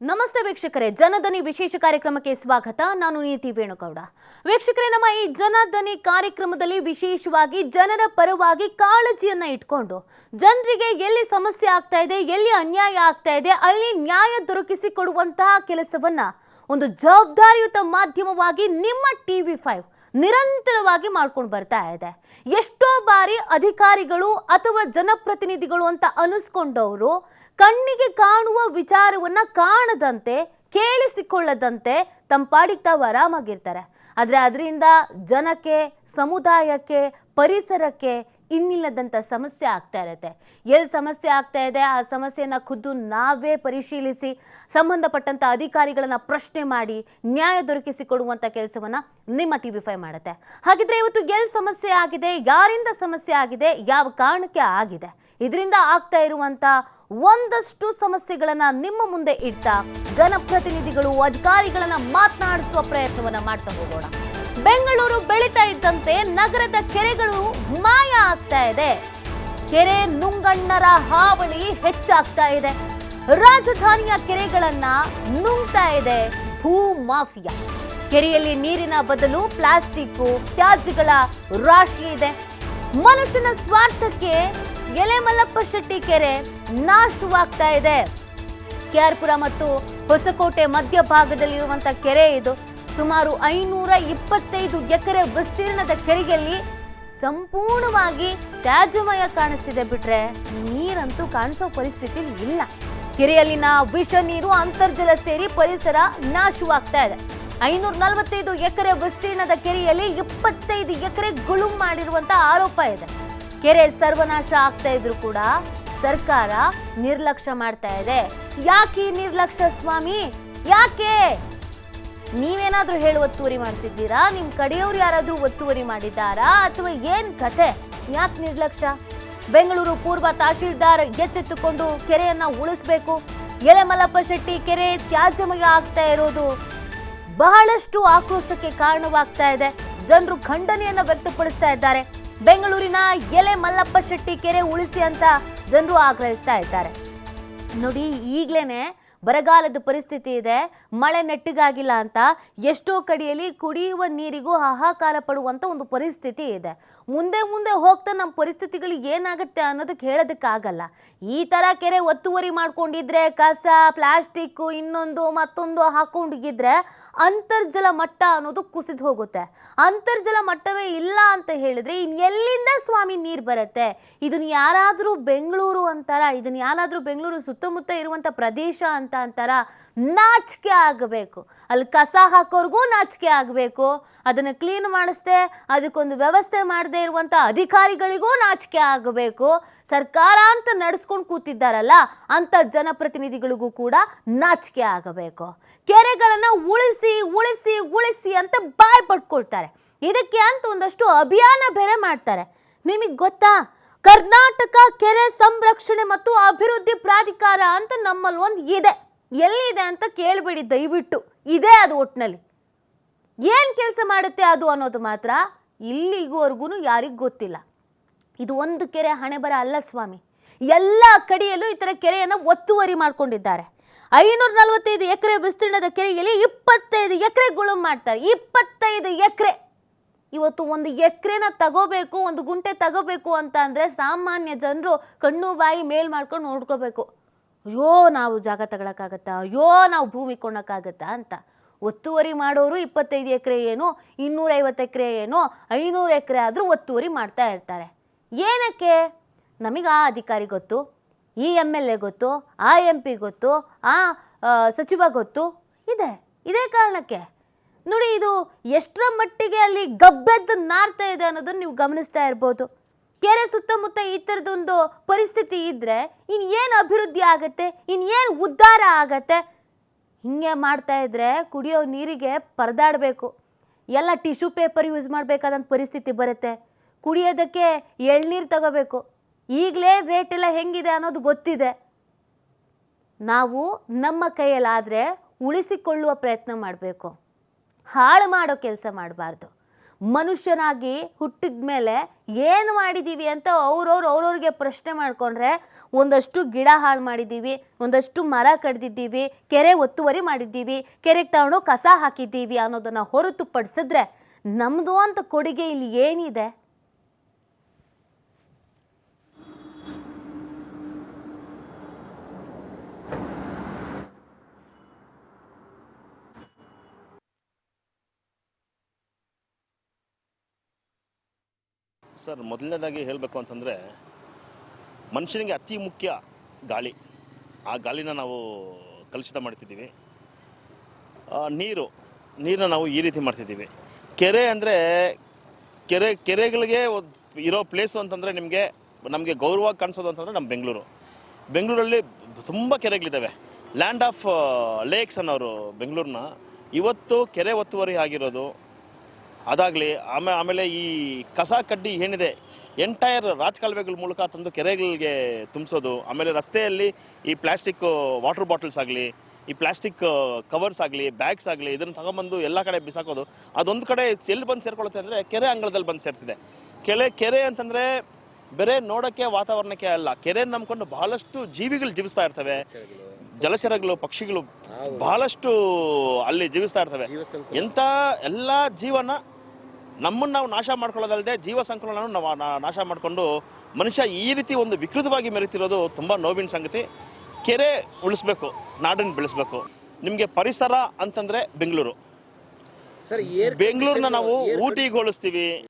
ನಮಸ್ತೆ ವೀಕ್ಷಕರೇ, ಜನಧನಿ ವಿಶೇಷ ಕಾರ್ಯಕ್ರಮಕ್ಕೆ ಸ್ವಾಗತ. ನಾನು ನೀತಿ ವೇಣುಗೌಡ. ವೀಕ್ಷಕರೇ, ನಮ್ಮ ಈ ಜನಧನಿ ಕಾರ್ಯಕ್ರಮದಲ್ಲಿ ವಿಶೇಷವಾಗಿ ಜನರ ಪರವಾಗಿ ಕಾಳಜಿಯನ್ನ ಇಟ್ಕೊಂಡು, ಜನರಿಗೆ ಎಲ್ಲಿ ಸಮಸ್ಯೆ ಆಗ್ತಾ ಇದೆ, ಎಲ್ಲಿ ಅನ್ಯಾಯ ಆಗ್ತಾ ಇದೆ, ಅಲ್ಲಿ ನ್ಯಾಯ ದೊರಕಿಸಿ ಕೊಡುವಂತಹ ಕೆಲಸವನ್ನ ಒಂದು ಜವಾಬ್ದಾರಿಯುತ ಮಾಧ್ಯಮವಾಗಿ ನಿಮ್ಮ ಟಿವಿ ಫೈವ್ ನಿರಂತರವಾಗಿ ಮಾಡ್ಕೊಂಡು ಬರ್ತಾ ಇದೆ. ಎಷ್ಟೋ ಬಾರಿ ಅಧಿಕಾರಿಗಳು ಅಥವಾ ಜನಪ್ರತಿನಿಧಿಗಳು ಅಂತ ಅನಿಸ್ಕೊಂಡವರು ಕಣ್ಣಿಗೆ ಕಾಣುವ ವಿಚಾರವನ್ನ ಕಾಣದಂತೆ ಕೇಳಿಸಿಕೊಳ್ಳದಂತೆ ತಮ್ಮ ಪಾಡಿಗೆ ತಾವು ಆರಾಮಾಗಿರ್ತಾರೆ. ಆದರೆ ಅದರಿಂದ ಜನಕ್ಕೆ ಸಮುದಾಯಕ್ಕೆ ಪರಿಸರಕ್ಕೆ ಇನ್ನಿಲ್ಲದಂಥ ಸಮಸ್ಯೆ ಆಗ್ತಾ ಇರುತ್ತೆ. ಎಲ್ಲಿ ಸಮಸ್ಯೆ ಆಗ್ತಾ ಇದೆ, ಆ ಸಮಸ್ಯೆನ ಖುದ್ದು ನಾವೇ ಪರಿಶೀಲಿಸಿ, ಸಂಬಂಧಪಟ್ಟಂತ ಅಧಿಕಾರಿಗಳನ್ನ ಪ್ರಶ್ನೆ ಮಾಡಿ, ನ್ಯಾಯ ದೊರಕಿಸಿ ಕೊಡುವಂತ ಕೆಲಸವನ್ನ ನಿಮ್ಮ ಟಿವಿ ಫೈ ಮಾಡುತ್ತೆ. ಹಾಗಿದ್ರೆ ಇವತ್ತು ಎಲ್ಲಿ ಸಮಸ್ಯೆ ಆಗಿದೆ, ಯಾರಿಂದ ಸಮಸ್ಯೆ ಆಗಿದೆ, ಯಾವ ಕಾರಣಕ್ಕೆ ಆಗಿದೆ, ಇದರಿಂದ ಆಗ್ತಾ ಇರುವಂತ ಒಂದಷ್ಟು ಸಮಸ್ಯೆಗಳನ್ನ ನಿಮ್ಮ ಮುಂದೆ ಇಡ್ತಾ ಜನಪ್ರತಿನಿಧಿಗಳು, ಅಧಿಕಾರಿಗಳನ್ನ ಮಾತನಾಡಿಸುವ ಪ್ರಯತ್ನವನ್ನ ಮಾಡ್ತಾ ಹೋಗೋಣ. ಬೆಂಗಳೂರು ಬೆಳೀತಾ ಇದ್ದಂತೆ ನಗರದ ಕೆರೆಗಳು ಮಾಯ ಆಗ್ತಾ ಇದೆ. ಕೆರೆ ನುಂಗಣ್ಣರ ಹಾವಳಿ ಹೆಚ್ಚಾಗ್ತಾ ಇದೆ. ರಾಜಧಾನಿಯ ಕೆರೆಗಳನ್ನ ನುಂಗ್ತಾ ಇದೆ ಭೂ ಮಾಫಿಯಾ. ಕೆರೆಯಲ್ಲಿ ನೀರಿನ ಬದಲು ಪ್ಲಾಸ್ಟಿಕ್ ತ್ಯಾಜ್ಯಗಳ ರಾಶಿ ಇದೆ. ಮನುಷ್ಯನ ಸ್ವಾರ್ಥಕ್ಕೆ ಎಲೆಮಲ್ಲಪ್ಪ ಶೆಟ್ಟಿ ಕೆರೆ ನಾಶವಾಗ್ತಾ ಇದೆ. ಕೆಆರ್ಪುರ ಮತ್ತು ಹೊಸಕೋಟೆ ಮಧ್ಯಭಾಗದಲ್ಲಿರುವಂತ ಕೆರೆ ಇದು. ಸುಮಾರು ಐನೂರ ಇಪ್ಪತ್ತೈದು ಎಕರೆ ವಿಸ್ತೀರ್ಣದ ಕೆರೆಯಲ್ಲಿ ಸಂಪೂರ್ಣವಾಗಿ ತ್ಯಾಜ್ಯಮಯ ಕಾಣಿಸ್ತಿದೆ ಬಿಟ್ರೆ ನೀರಂತೂ ಕಾಣಿಸೋ ಪರಿಸ್ಥಿತಿ ಇಲ್ಲ. ಕೆರೆಯಲ್ಲಿನ ವಿಷ ನೀರು ಅಂತರ್ಜಲ ಸೇರಿ ಪರಿಸರ ನಾಶವಾಗ್ತಾ ಇದೆ. ಐನೂರ ನಲವತ್ತೈದು ಎಕರೆ ವಿಸ್ತೀರ್ಣದ ಕೆರೆಯಲ್ಲಿ ಇಪ್ಪತ್ತೈದು ಎಕರೆ ಗುಳುಂ ಮಾಡಿರುವಂತ ಆರೋಪ ಇದೆ. ಕೆರೆ ಸರ್ವನಾಶ ಆಗ್ತಾ ಇದ್ರು ಕೂಡ ಸರ್ಕಾರ ನಿರ್ಲಕ್ಷ್ಯ ಮಾಡ್ತಾ ಇದೆ. ಯಾಕೆ ನಿರ್ಲಕ್ಷ್ಯ ಸ್ವಾಮಿ? ಯಾಕೆ? ನೀವೇನಾದ್ರೂ ಹೇಳಿ ಒತ್ತುವರಿ ಮಾಡಿಸಿದ್ದೀರಾ? ನಿಮ್ಮ ಕಡೆಯವ್ರು ಯಾರಾದರೂ ಒತ್ತುವರಿ ಮಾಡಿದ್ದಾರಾ? ಅಥವಾ ಏನು ಕತೆ ಯಾಕೆ ನಿರ್ಲಕ್ಷ್ಯ? ಬೆಂಗಳೂರು ಪೂರ್ವ ತಹಶೀಲ್ದಾರ್ ಎಚ್ಚೆತ್ತುಕೊಂಡು ಕೆರೆಯನ್ನ ಉಳಿಸ್ಬೇಕು. ಎಲೆಮಲ್ಲಪ್ಪ ಶೆಟ್ಟಿ ಕೆರೆ ತ್ಯಾಜ್ಯಮಯ ಆಗ್ತಾ ಇರೋದು ಬಹಳಷ್ಟು ಆಕ್ರೋಶಕ್ಕೆ ಕಾರಣವಾಗ್ತಾ ಇದೆ. ಜನರು ಖಂಡನೆಯನ್ನ ವ್ಯಕ್ತಪಡಿಸ್ತಾ ಇದ್ದಾರೆ. ಬೆಂಗಳೂರಿನ ಎಲೆ ಮಲ್ಲಪ್ಪ ಶೆಟ್ಟಿ ಕೆರೆ ಉಳಿಸಿ ಅಂತ ಜನರು ಆಗ್ರಹಿಸ್ತಾ ಇದ್ದಾರೆ. ನೋಡಿ, ಈಗ್ಲೇನೆ ಬರಗಾಲದ ಪರಿಸ್ಥಿತಿ ಇದೆ, ಮಳೆ ನೆಟ್ಟಿಗಾಗಿಲ್ಲ ಅಂತ ಎಷ್ಟೋ ಕಡೆಯಲ್ಲಿ ಕುಡಿಯುವ ನೀರಿಗೂ ಹಾಹಾಕಾರ ಪಡುವಂತ ಒಂದು ಪರಿಸ್ಥಿತಿ ಇದೆ. ಮುಂದೆ ಮುಂದೆ ಹೋಗ್ತಾ ನಮ್ಮ ಪರಿಸ್ಥಿತಿಗಳು ಏನಾಗುತ್ತೆ ಅನ್ನೋದಕ್ಕೆ ಹೇಳೋದಕ್ಕಾಗಲ್ಲ. ಈ ತರ ಕೆರೆ ಒತ್ತುವರಿ ಮಾಡ್ಕೊಂಡಿದ್ರೆ ಕಸ, ಪ್ಲಾಸ್ಟಿಕ್ ಇನ್ನೊಂದು ಮತ್ತೊಂದು ಹಾಕೊಂಡಿದ್ರೆ ಅಂತರ್ಜಲ ಮಟ್ಟ ಅನ್ನೋದು ಕುಸಿದು ಹೋಗುತ್ತೆ. ಅಂತರ್ಜಲ ಮಟ್ಟವೇ ಇಲ್ಲ ಅಂತ ಹೇಳಿದ್ರೆ ಇನ್ ಎಲ್ಲಿಂದ ಸ್ವಾಮಿ ನೀರು ಬರುತ್ತೆ? ಇದನ್ನ ಯಾರಾದರೂ ಬೆಂಗಳೂರು ಅಂತಾರ? ಇದನ್ನ ಯಾರಾದರೂ ಬೆಂಗಳೂರು ಸುತ್ತಮುತ್ತ ಇರುವಂತ ಪ್ರದೇಶ ಅಂತ ಅಂತಾರ ನಾಚಿಕೆ ಆಗಬೇಕು. ಅಲ್ಲಿ ಕಸ ಹಾಕೋರ್ಗೂ ನಾಚಿಕೆ ಆಗಬೇಕು. ಅದನ್ನು ಕ್ಲೀನ್ ಮಾಡಿಸ್ದೆ, ಅದಕ್ಕೊಂದು ವ್ಯವಸ್ಥೆ ಮಾಡದೇ ಇರುವಂಥ ಅಧಿಕಾರಿಗಳಿಗೂ ನಾಚಿಕೆ ಆಗಬೇಕು. ಸರ್ಕಾರ ಅಂತ ನಡೆಸ್ಕೊಂಡು ಕೂತಿದ್ದಾರಲ್ಲ, ಅಂತ ಜನಪ್ರತಿನಿಧಿಗಳಿಗೂ ಕೂಡ ನಾಚಿಕೆ ಆಗಬೇಕು. ಕೆರೆಗಳನ್ನು ಉಳಿಸಿ ಉಳಿಸಿ ಉಳಿಸಿ ಅಂತ ಬಾಯ್ ಪಟ್ಕೊಳ್ತಾರೆ. ಇದಕ್ಕೆ ಅಂತ ಒಂದಷ್ಟು ಅಭಿಯಾನ ಬೇರೆ ಮಾಡ್ತಾರೆ. ನಿಮಗೆ ಗೊತ್ತಾ? ಕರ್ನಾಟಕ ಕೆರೆ ಸಂರಕ್ಷಣೆ ಮತ್ತು ಅಭಿವೃದ್ಧಿ ಪ್ರಾಧಿಕಾರ ಅಂತ ನಮ್ಮಲ್ಲಿ ಒಂದು ಇದೆ. ಎಲ್ಲಿದೆ ಅಂತ ಕೇಳಬೇಡಿ ದಯವಿಟ್ಟು. ಇದೆ ಅದು ಒಟ್ಟಿನಲ್ಲಿ ಏನು ಕೆಲಸ ಮಾಡುತ್ತೆ ಅದು ಅನ್ನೋದು ಮಾತ್ರ ಇಲ್ಲಿಗೂವರೆಗೂ ಯಾರಿಗೂ ಗೊತ್ತಿಲ್ಲ. ಇದು ಒಂದು ಕೆರೆ ಹಣೆ ಬರ ಅಲ್ಲ ಸ್ವಾಮಿ. ಎಲ್ಲ ಕಡೆಯಲ್ಲೂ ಈ ಥರ ಕೆರೆಯನ್ನು ಒತ್ತುವರಿ ಮಾಡ್ಕೊಂಡಿದ್ದಾರೆ. ಐನೂರ ನಲವತ್ತೈದು ಎಕರೆ ವಿಸ್ತೀರ್ಣದ ಕೆರೆಯಲ್ಲಿ ಇಪ್ಪತ್ತೈದು ಎಕರೆ ಗುಳು ಮಾಡ್ತಾರೆ. ಇಪ್ಪತ್ತೈದು ಎಕರೆ. ಇವತ್ತು ಒಂದು ಎಕರೆನ ತಗೋಬೇಕು, ಒಂದು ಗುಂಟೆ ತಗೋಬೇಕು ಅಂತ ಅಂದರೆ ಸಾಮಾನ್ಯ ಜನರು ಕಣ್ಣು ಬಾಯಿ ಮೇಲ್ ಮಾಡ್ಕೊಂಡು ನೋಡ್ಕೋಬೇಕು. ಅಯ್ಯೋ, ನಾವು ಜಾಗ ತಗೊಳಕ್ಕಾಗತ್ತಾ? ಅಯ್ಯೋ, ನಾವು ಭೂಮಿ ಕೊಳ್ಳೋಕ್ಕಾಗತ್ತಾ ಅಂತ. ಒತ್ತುವರಿ ಮಾಡೋರು ಇಪ್ಪತ್ತೈದು ಎಕರೆ ಏನು, ಇನ್ನೂರೈವತ್ತು ಎಕರೆ ಏನು, ಐನೂರು ಎಕರೆ ಆದರೂ ಒತ್ತುವರಿ ಮಾಡ್ತಾ ಇರ್ತಾರೆ. ಏನಕ್ಕೆ? ನಮಗೆ ಆ ಅಧಿಕಾರಿ ಗೊತ್ತು, ಈ ಎಂ ಎಲ್ ಎ ಗೊತ್ತು, ಆ ಎಂ ಪಿ ಗೊತ್ತು, ಆ ಸಚಿವ ಗೊತ್ತು. ಇದೆ, ಇದೇ ಕಾರಣಕ್ಕೆ. ನೋಡಿ, ಇದು ಎಷ್ಟರ ಮಟ್ಟಿಗೆ ಅಲ್ಲಿ ಗಬ್ಬೆದ್ದು ನಾರ್ತಾ ಇದೆ ಅನ್ನೋದನ್ನು ನೀವು ಗಮನಿಸ್ತಾ ಇರ್ಬೋದು. ಕೆರೆ ಸುತ್ತಮುತ್ತ ಈ ಥರದೊಂದು ಪರಿಸ್ಥಿತಿ ಇನ್ ಏನು ಅಭಿವೃದ್ಧಿ ಆಗತ್ತೆ? ಇನ್ ಏನು ಉದ್ಧಾರ ಆಗತ್ತೆ? ಹಿಂಗೆ ಮಾಡ್ತಾ ಇದ್ರೆ ಕುಡಿಯೋ ನೀರಿಗೆ ಪರದಾಡಬೇಕು. ಎಲ್ಲ ಟಿಶ್ಯೂ ಪೇಪರ್ ಯೂಸ್ ಮಾಡಬೇಕಾದಂಥ ಪರಿಸ್ಥಿತಿ ಬರುತ್ತೆ. ಕುಡಿಯೋದಕ್ಕೆ ಎಳ್ನೀರು ತಗೋಬೇಕು. ಈಗಲೇ ರೇಟ್ ಎಲ್ಲ ಹೆಂಗಿದೆ ಅನ್ನೋದು ಗೊತ್ತಿದೆ. ನಾವು ನಮ್ಮ ಕೈಯಲ್ಲಾದರೆ ಉಳಿಸಿಕೊಳ್ಳುವ ಪ್ರಯತ್ನ ಮಾಡಬೇಕು. ಹಾಳು ಮಾಡೋ ಕೆಲಸ ಮಾಡಬಾರ್ದು. ಮನುಷ್ಯನಾಗಿ ಹುಟ್ಟಿದ ಮೇಲೆ ಏನು ಮಾಡಿದ್ದೀವಿ ಅಂತ ಅವ್ರವ್ರು ಅವ್ರವ್ರಿಗೆ ಪ್ರಶ್ನೆ ಮಾಡಿಕೊಂಡ್ರೆ ಒಂದಷ್ಟು ಗಿಡ ಹಾಳು ಮಾಡಿದ್ದೀವಿ ಒಂದಷ್ಟು ಮರ ಕಡ್ದಿದ್ದೀವಿ, ಕೆರೆ ಒತ್ತುವರಿ ಮಾಡಿದ್ದೀವಿ ಕೆರೆಗೆ ತಗೊಂಡು ಕಸ ಹಾಕಿದ್ದೀವಿ ಅನ್ನೋದನ್ನು ಹೊರತುಪಡಿಸಿದ್ರೆ ನಮ್ಮದು ಅಂತ ಕೊಡುಗೆ ಇಲ್ಲಿ ಏನಿದೆ? ಸರ್, ಮೊದಲನೇದಾಗಿ ಹೇಳಬೇಕು ಅಂತಂದರೆ, ಮನುಷ್ಯನಿಗೆ ಅತಿ ಮುಖ್ಯ ಗಾಳಿ. ಆ ಗಾಳಿನ ನಾವು ಕಲುಷಿತ ಮಾಡ್ತಿದ್ದೀವಿ. ನೀರು, ನೀರನ್ನ ನಾವು ಈ ರೀತಿ ಮಾಡ್ತಿದ್ದೀವಿ. ಕೆರೆ ಅಂದರೆ, ಕೆರೆ, ಕೆರೆಗಳಿಗೆ ಇರೋ ಪ್ಲೇಸು ಅಂತಂದರೆ ನಿಮಗೆ, ನಮಗೆ ಗೌರವ ಕಾಣಿಸೋದು ಅಂತಂದರೆ ನಮ್ಮ ಬೆಂಗಳೂರು. ಬೆಂಗಳೂರಲ್ಲಿ ತುಂಬ ಕೆರೆಗಳಿದ್ದಾವೆ. ಲ್ಯಾಂಡ್ ಆಫ್ ಲೇಕ್ಸ್ ಅನ್ನೋರು ಬೆಂಗಳೂರನ್ನ ಇವತ್ತು ಕೆರೆ ಒತ್ತುವರಿ ಆಗಿರೋದು ಅದಾಗಲಿ ಆಮೇಲೆ ಆಮೇಲೆ ಈ ಕಸ ಕಡ್ಡಿ ಏನಿದೆ ಎಂಟೈರ್ ರಾಜಕಾಲುವೆಗಳ ಮೂಲಕ ತಂದು ಕೆರೆಗಳಿಗೆ ತುಂಬಿಸೋದು ಆಮೇಲೆ ರಸ್ತೆಯಲ್ಲಿ ಈ ಪ್ಲಾಸ್ಟಿಕ್ ವಾಟರ್ ಬಾಟಲ್ಸ್ ಆಗಲಿ ಈ ಪ್ಲಾಸ್ಟಿಕ್ ಕವರ್ಸ್ ಆಗಲಿ ಬ್ಯಾಗ್ಸ್ ಆಗಲಿ ಇದನ್ನು ತಗೊಂಬಂದು ಎಲ್ಲ ಕಡೆ ಬಿಸಾಕೋದು ಅದೊಂದು ಕಡೆ ಎಲ್ಲಿ ಬಂದು ಸೇರ್ಕೊಳ್ಳುತ್ತೆ ಅಂದರೆ ಕೆರೆ ಅಂಗಳದಲ್ಲಿ ಬಂದು ಸೇರ್ತಿದೆ. ಕೆಳೆ ಕೆರೆ ಅಂತಂದರೆ ಬೇರೆ ನೋಡೋಕ್ಕೆ ವಾತಾವರಣಕ್ಕೆ ಅಲ್ಲ ಕೆರೆ ನಂಬ್ಕೊಂಡು ಬಹಳಷ್ಟು ಜೀವಿಗಳು ಜೀವಿಸ್ತಾ ಇರ್ತವೆ. ಜಲಚರಗಳು ಪಕ್ಷಿಗಳು ಬಹಳಷ್ಟು ಅಲ್ಲಿ ಜೀವಿಸ್ತಾ ಇರ್ತವೆ. ಎಂಥ ಎಲ್ಲ ಜೀವನ ನಮ್ಮನ್ನು ನಾವು ನಾಶ ಮಾಡ್ಕೊಳ್ಳೋದಲ್ಲದೆ ಜೀವ ಸಂಕುಲನ ನಾವು ನಾ- ನಾಶ ಮಾಡಿಕೊಂಡು ಮನುಷ್ಯ ಈ ರೀತಿ ಒಂದು ವಿಕೃತವಾಗಿ ಮೆರೀತಿರೋದು ತುಂಬ ನೋವಿನ ಸಂಗತಿ. ಕೆರೆ ಉಳಿಸ್ಬೇಕು ನಾಡನ್ನು ಬೆಳೆಸ್ಬೇಕು. ನಿಮಗೆ ಪರಿಸರ ಅಂತಂದರೆ ಬೆಂಗಳೂರು. ಸರ್ ಬೆಂಗಳೂರನ್ನ ನಾವು ಊಟಿಗೆ ಹೋಲಿಸ್ತೀವಿ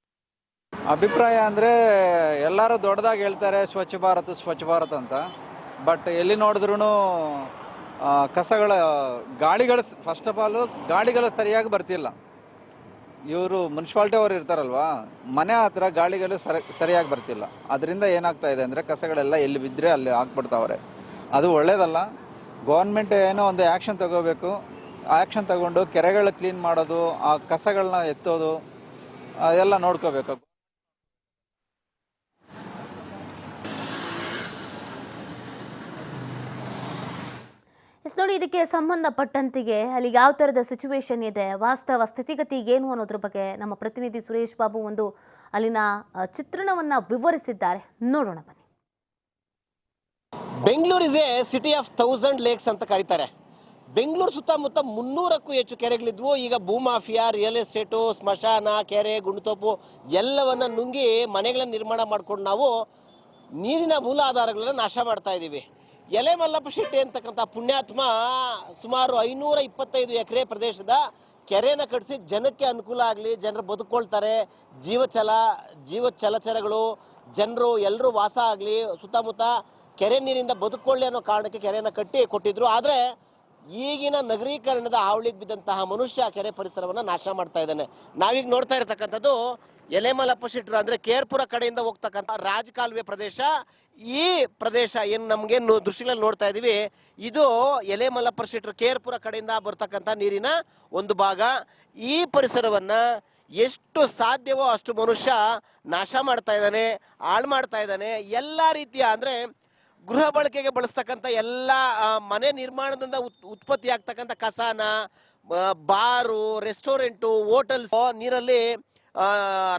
ಅಭಿಪ್ರಾಯ ಅಂದರೆ ಎಲ್ಲರೂ ದೊಡ್ಡದಾಗಿ ಹೇಳ್ತಾರೆ ಸ್ವಚ್ಛ ಭಾರತ್ ಸ್ವಚ್ಛ ಭಾರತ್ ಅಂತ. ಬಟ್ ಎಲ್ಲಿ ನೋಡಿದ್ರೂ ಕಸಗಳ ಗಾಡಿಗಳು ಫಸ್ಟ್ ಆಫ್ ಆಲು ಗಾಡಿಗಳು ಸರಿಯಾಗಿ ಬರ್ತಿಲ್ಲ. ಇವರು ಮುನ್ಸಿಪಾಲ್ಟಿ ಅವರು ಇರ್ತಾರಲ್ವಾ, ಮನೆ ಹತ್ರ ಗಾಳಿಗಳು ಸರಿ, ಸರಿಯಾಗಿ ಬರ್ತಿಲ್ಲ. ಅದರಿಂದ ಏನಾಗ್ತಾ ಇದೆ ಅಂದರೆ ಕಸಗಳೆಲ್ಲ ಎಲ್ಲಿ ಬಿದ್ದರೆ ಅಲ್ಲಿ ಹಾಕ್ಬಿಡ್ತಾವ್ರೆ. ಅದು ಒಳ್ಳೇದಲ್ಲ, ಗೌರ್ಮೆಂಟ್ ಏನೋ ಒಂದು ಆ್ಯಕ್ಷನ್ ತಗೋಬೇಕು. ಆ್ಯಕ್ಷನ್ ತಗೊಂಡು ಕೆರೆಗಳ ಕ್ಲೀನ್ ಮಾಡೋದು, ಆ ಕಸಗಳನ್ನ ಎತ್ತೋದು ಎಲ್ಲ ನೋಡ್ಕೋಬೇಕು. ಎಸ್ ನೋಡಿ, ಇದಕ್ಕೆ ಸಂಬಂಧಪಟ್ಟಂತೆಗೆ ಅಲ್ಲಿ ಯಾವ ಥರದ ಸಿಚುವೇಶನ್ ಇದೆ, ವಾಸ್ತವ ಸ್ಥಿತಿಗತಿ ಏನು ಅನ್ನೋದ್ರ ಬಗ್ಗೆ ನಮ್ಮ ಪ್ರತಿನಿಧಿ ಸುರೇಶ್ ಬಾಬು ಒಂದು ಅಲ್ಲಿನ ಚಿತ್ರಣವನ್ನು ವಿವರಿಸಿದ್ದಾರೆ. ನೋಡೋಣ ಬನ್ನಿ. Bengaluru is a city of thousand lakes ಅಂತ ಕರೀತಾರೆ. ಬೆಂಗಳೂರು ಸುತ್ತಮುತ್ತ ಮುನ್ನೂರಕ್ಕೂ ಹೆಚ್ಚು ಕೆರೆಗಳಿದ್ವು. ಈಗ ಭೂಮಾಫಿಯಾ ರಿಯಲ್ ಎಸ್ಟೇಟು ಸ್ಮಶಾನ, ಕೆರೆ, ಗುಂಡುತೋಪು ಎಲ್ಲವನ್ನ ನುಂಗಿ ಮನೆಗಳನ್ನು ನಿರ್ಮಾಣ ಮಾಡ್ಕೊಂಡು ನಾವು ನೀರಿನ ಮೂಲ ಆಧಾರಗಳನ್ನು ನಾಶ ಮಾಡ್ತಾ ಇದ್ದೀವಿ. ಎಲೆ ಮಲ್ಲಪ್ಪ ಶೆಟ್ಟಿ ಅಂತಕ್ಕಂಥ ಪುಣ್ಯಾತ್ಮ ಸುಮಾರು ಐನೂರ ಇಪ್ಪತ್ತೈದು ಎಕರೆ ಪ್ರದೇಶದ ಕೆರೆನ ಕಟ್ಟಿಸಿ ಜನಕ್ಕೆ ಅನುಕೂಲ ಆಗಲಿ, ಜನರು ಬದುಕೊಳ್ತಾರೆ. ಜೀವಚಲ ಜೀವ ಚಲಚರಗಳು, ಜನರು ಎಲ್ಲರೂ ವಾಸ ಆಗಲಿ, ಸುತ್ತಮುತ್ತ ಕೆರೆ ನೀರಿಂದ ಬದುಕೊಳ್ಳಿ ಅನ್ನೋ ಕಾರಣಕ್ಕೆ ಕೆರೆಯನ್ನು ಕಟ್ಟಿ ಕೊಟ್ಟಿದ್ರು. ಆದರೆ ಈಗಿನ ನಗರೀಕರಣದ ಆವಳಿಗೆ ಬಿದ್ದಂತಹ ಮನುಷ್ಯ ಕೆರೆ ಪರಿಸರವನ್ನು ನಾಶ ಮಾಡ್ತಾ ಇದ್ದಾನೆ. ನಾವೀಗ ನೋಡ್ತಾ ಇರತಕ್ಕಂಥದ್ದು ಎಲೆಮಲಪ್ಪ ಶೆಟ್ರು ಅಂದ್ರೆ ಕೇರ್ಪುರ ಕಡೆಯಿಂದ ಹೋಗ್ತಕ್ಕಂಥ ರಾಜಕಾಲುವೆ ಪ್ರದೇಶ. ಈ ಪ್ರದೇಶ ಏನು ನಮಗೆ ದೃಶ್ಯಗಳಲ್ಲಿ ನೋಡ್ತಾ ಇದೀವಿ. ಇದು ಎಲೆಮಲಪ್ಪ ಶೆಟ್ರು ಕೇರ್ಪುರ ಕಡೆಯಿಂದ ಬರ್ತಕ್ಕಂಥ ನೀರಿನ ಒಂದು ಭಾಗ. ಈ ಪರಿಸರವನ್ನ ಎಷ್ಟು ಸಾಧ್ಯವೋ ಅಷ್ಟು ಮನುಷ್ಯ ನಾಶ ಮಾಡ್ತಾ ಇದ್ದಾನೆ, ಹಾಳು ಮಾಡ್ತಾ ಇದ್ದಾನೆ. ಎಲ್ಲ ರೀತಿಯ ಅಂದ್ರೆ ಗೃಹ ಬಳಕೆಗೆ ಬಳಸ್ತಕ್ಕಂಥ ಎಲ್ಲ ಮನೆ ನಿರ್ಮಾಣದಿಂದ ಉತ್, ಉತ್ಪತ್ತಿ ಆಗ್ತಕ್ಕಂಥ ಕಸಾನ ಬಾರು, ರೆಸ್ಟೋರೆಂಟು, ಹೋಟೆಲ್ಸ್ ನೀರಲ್ಲಿ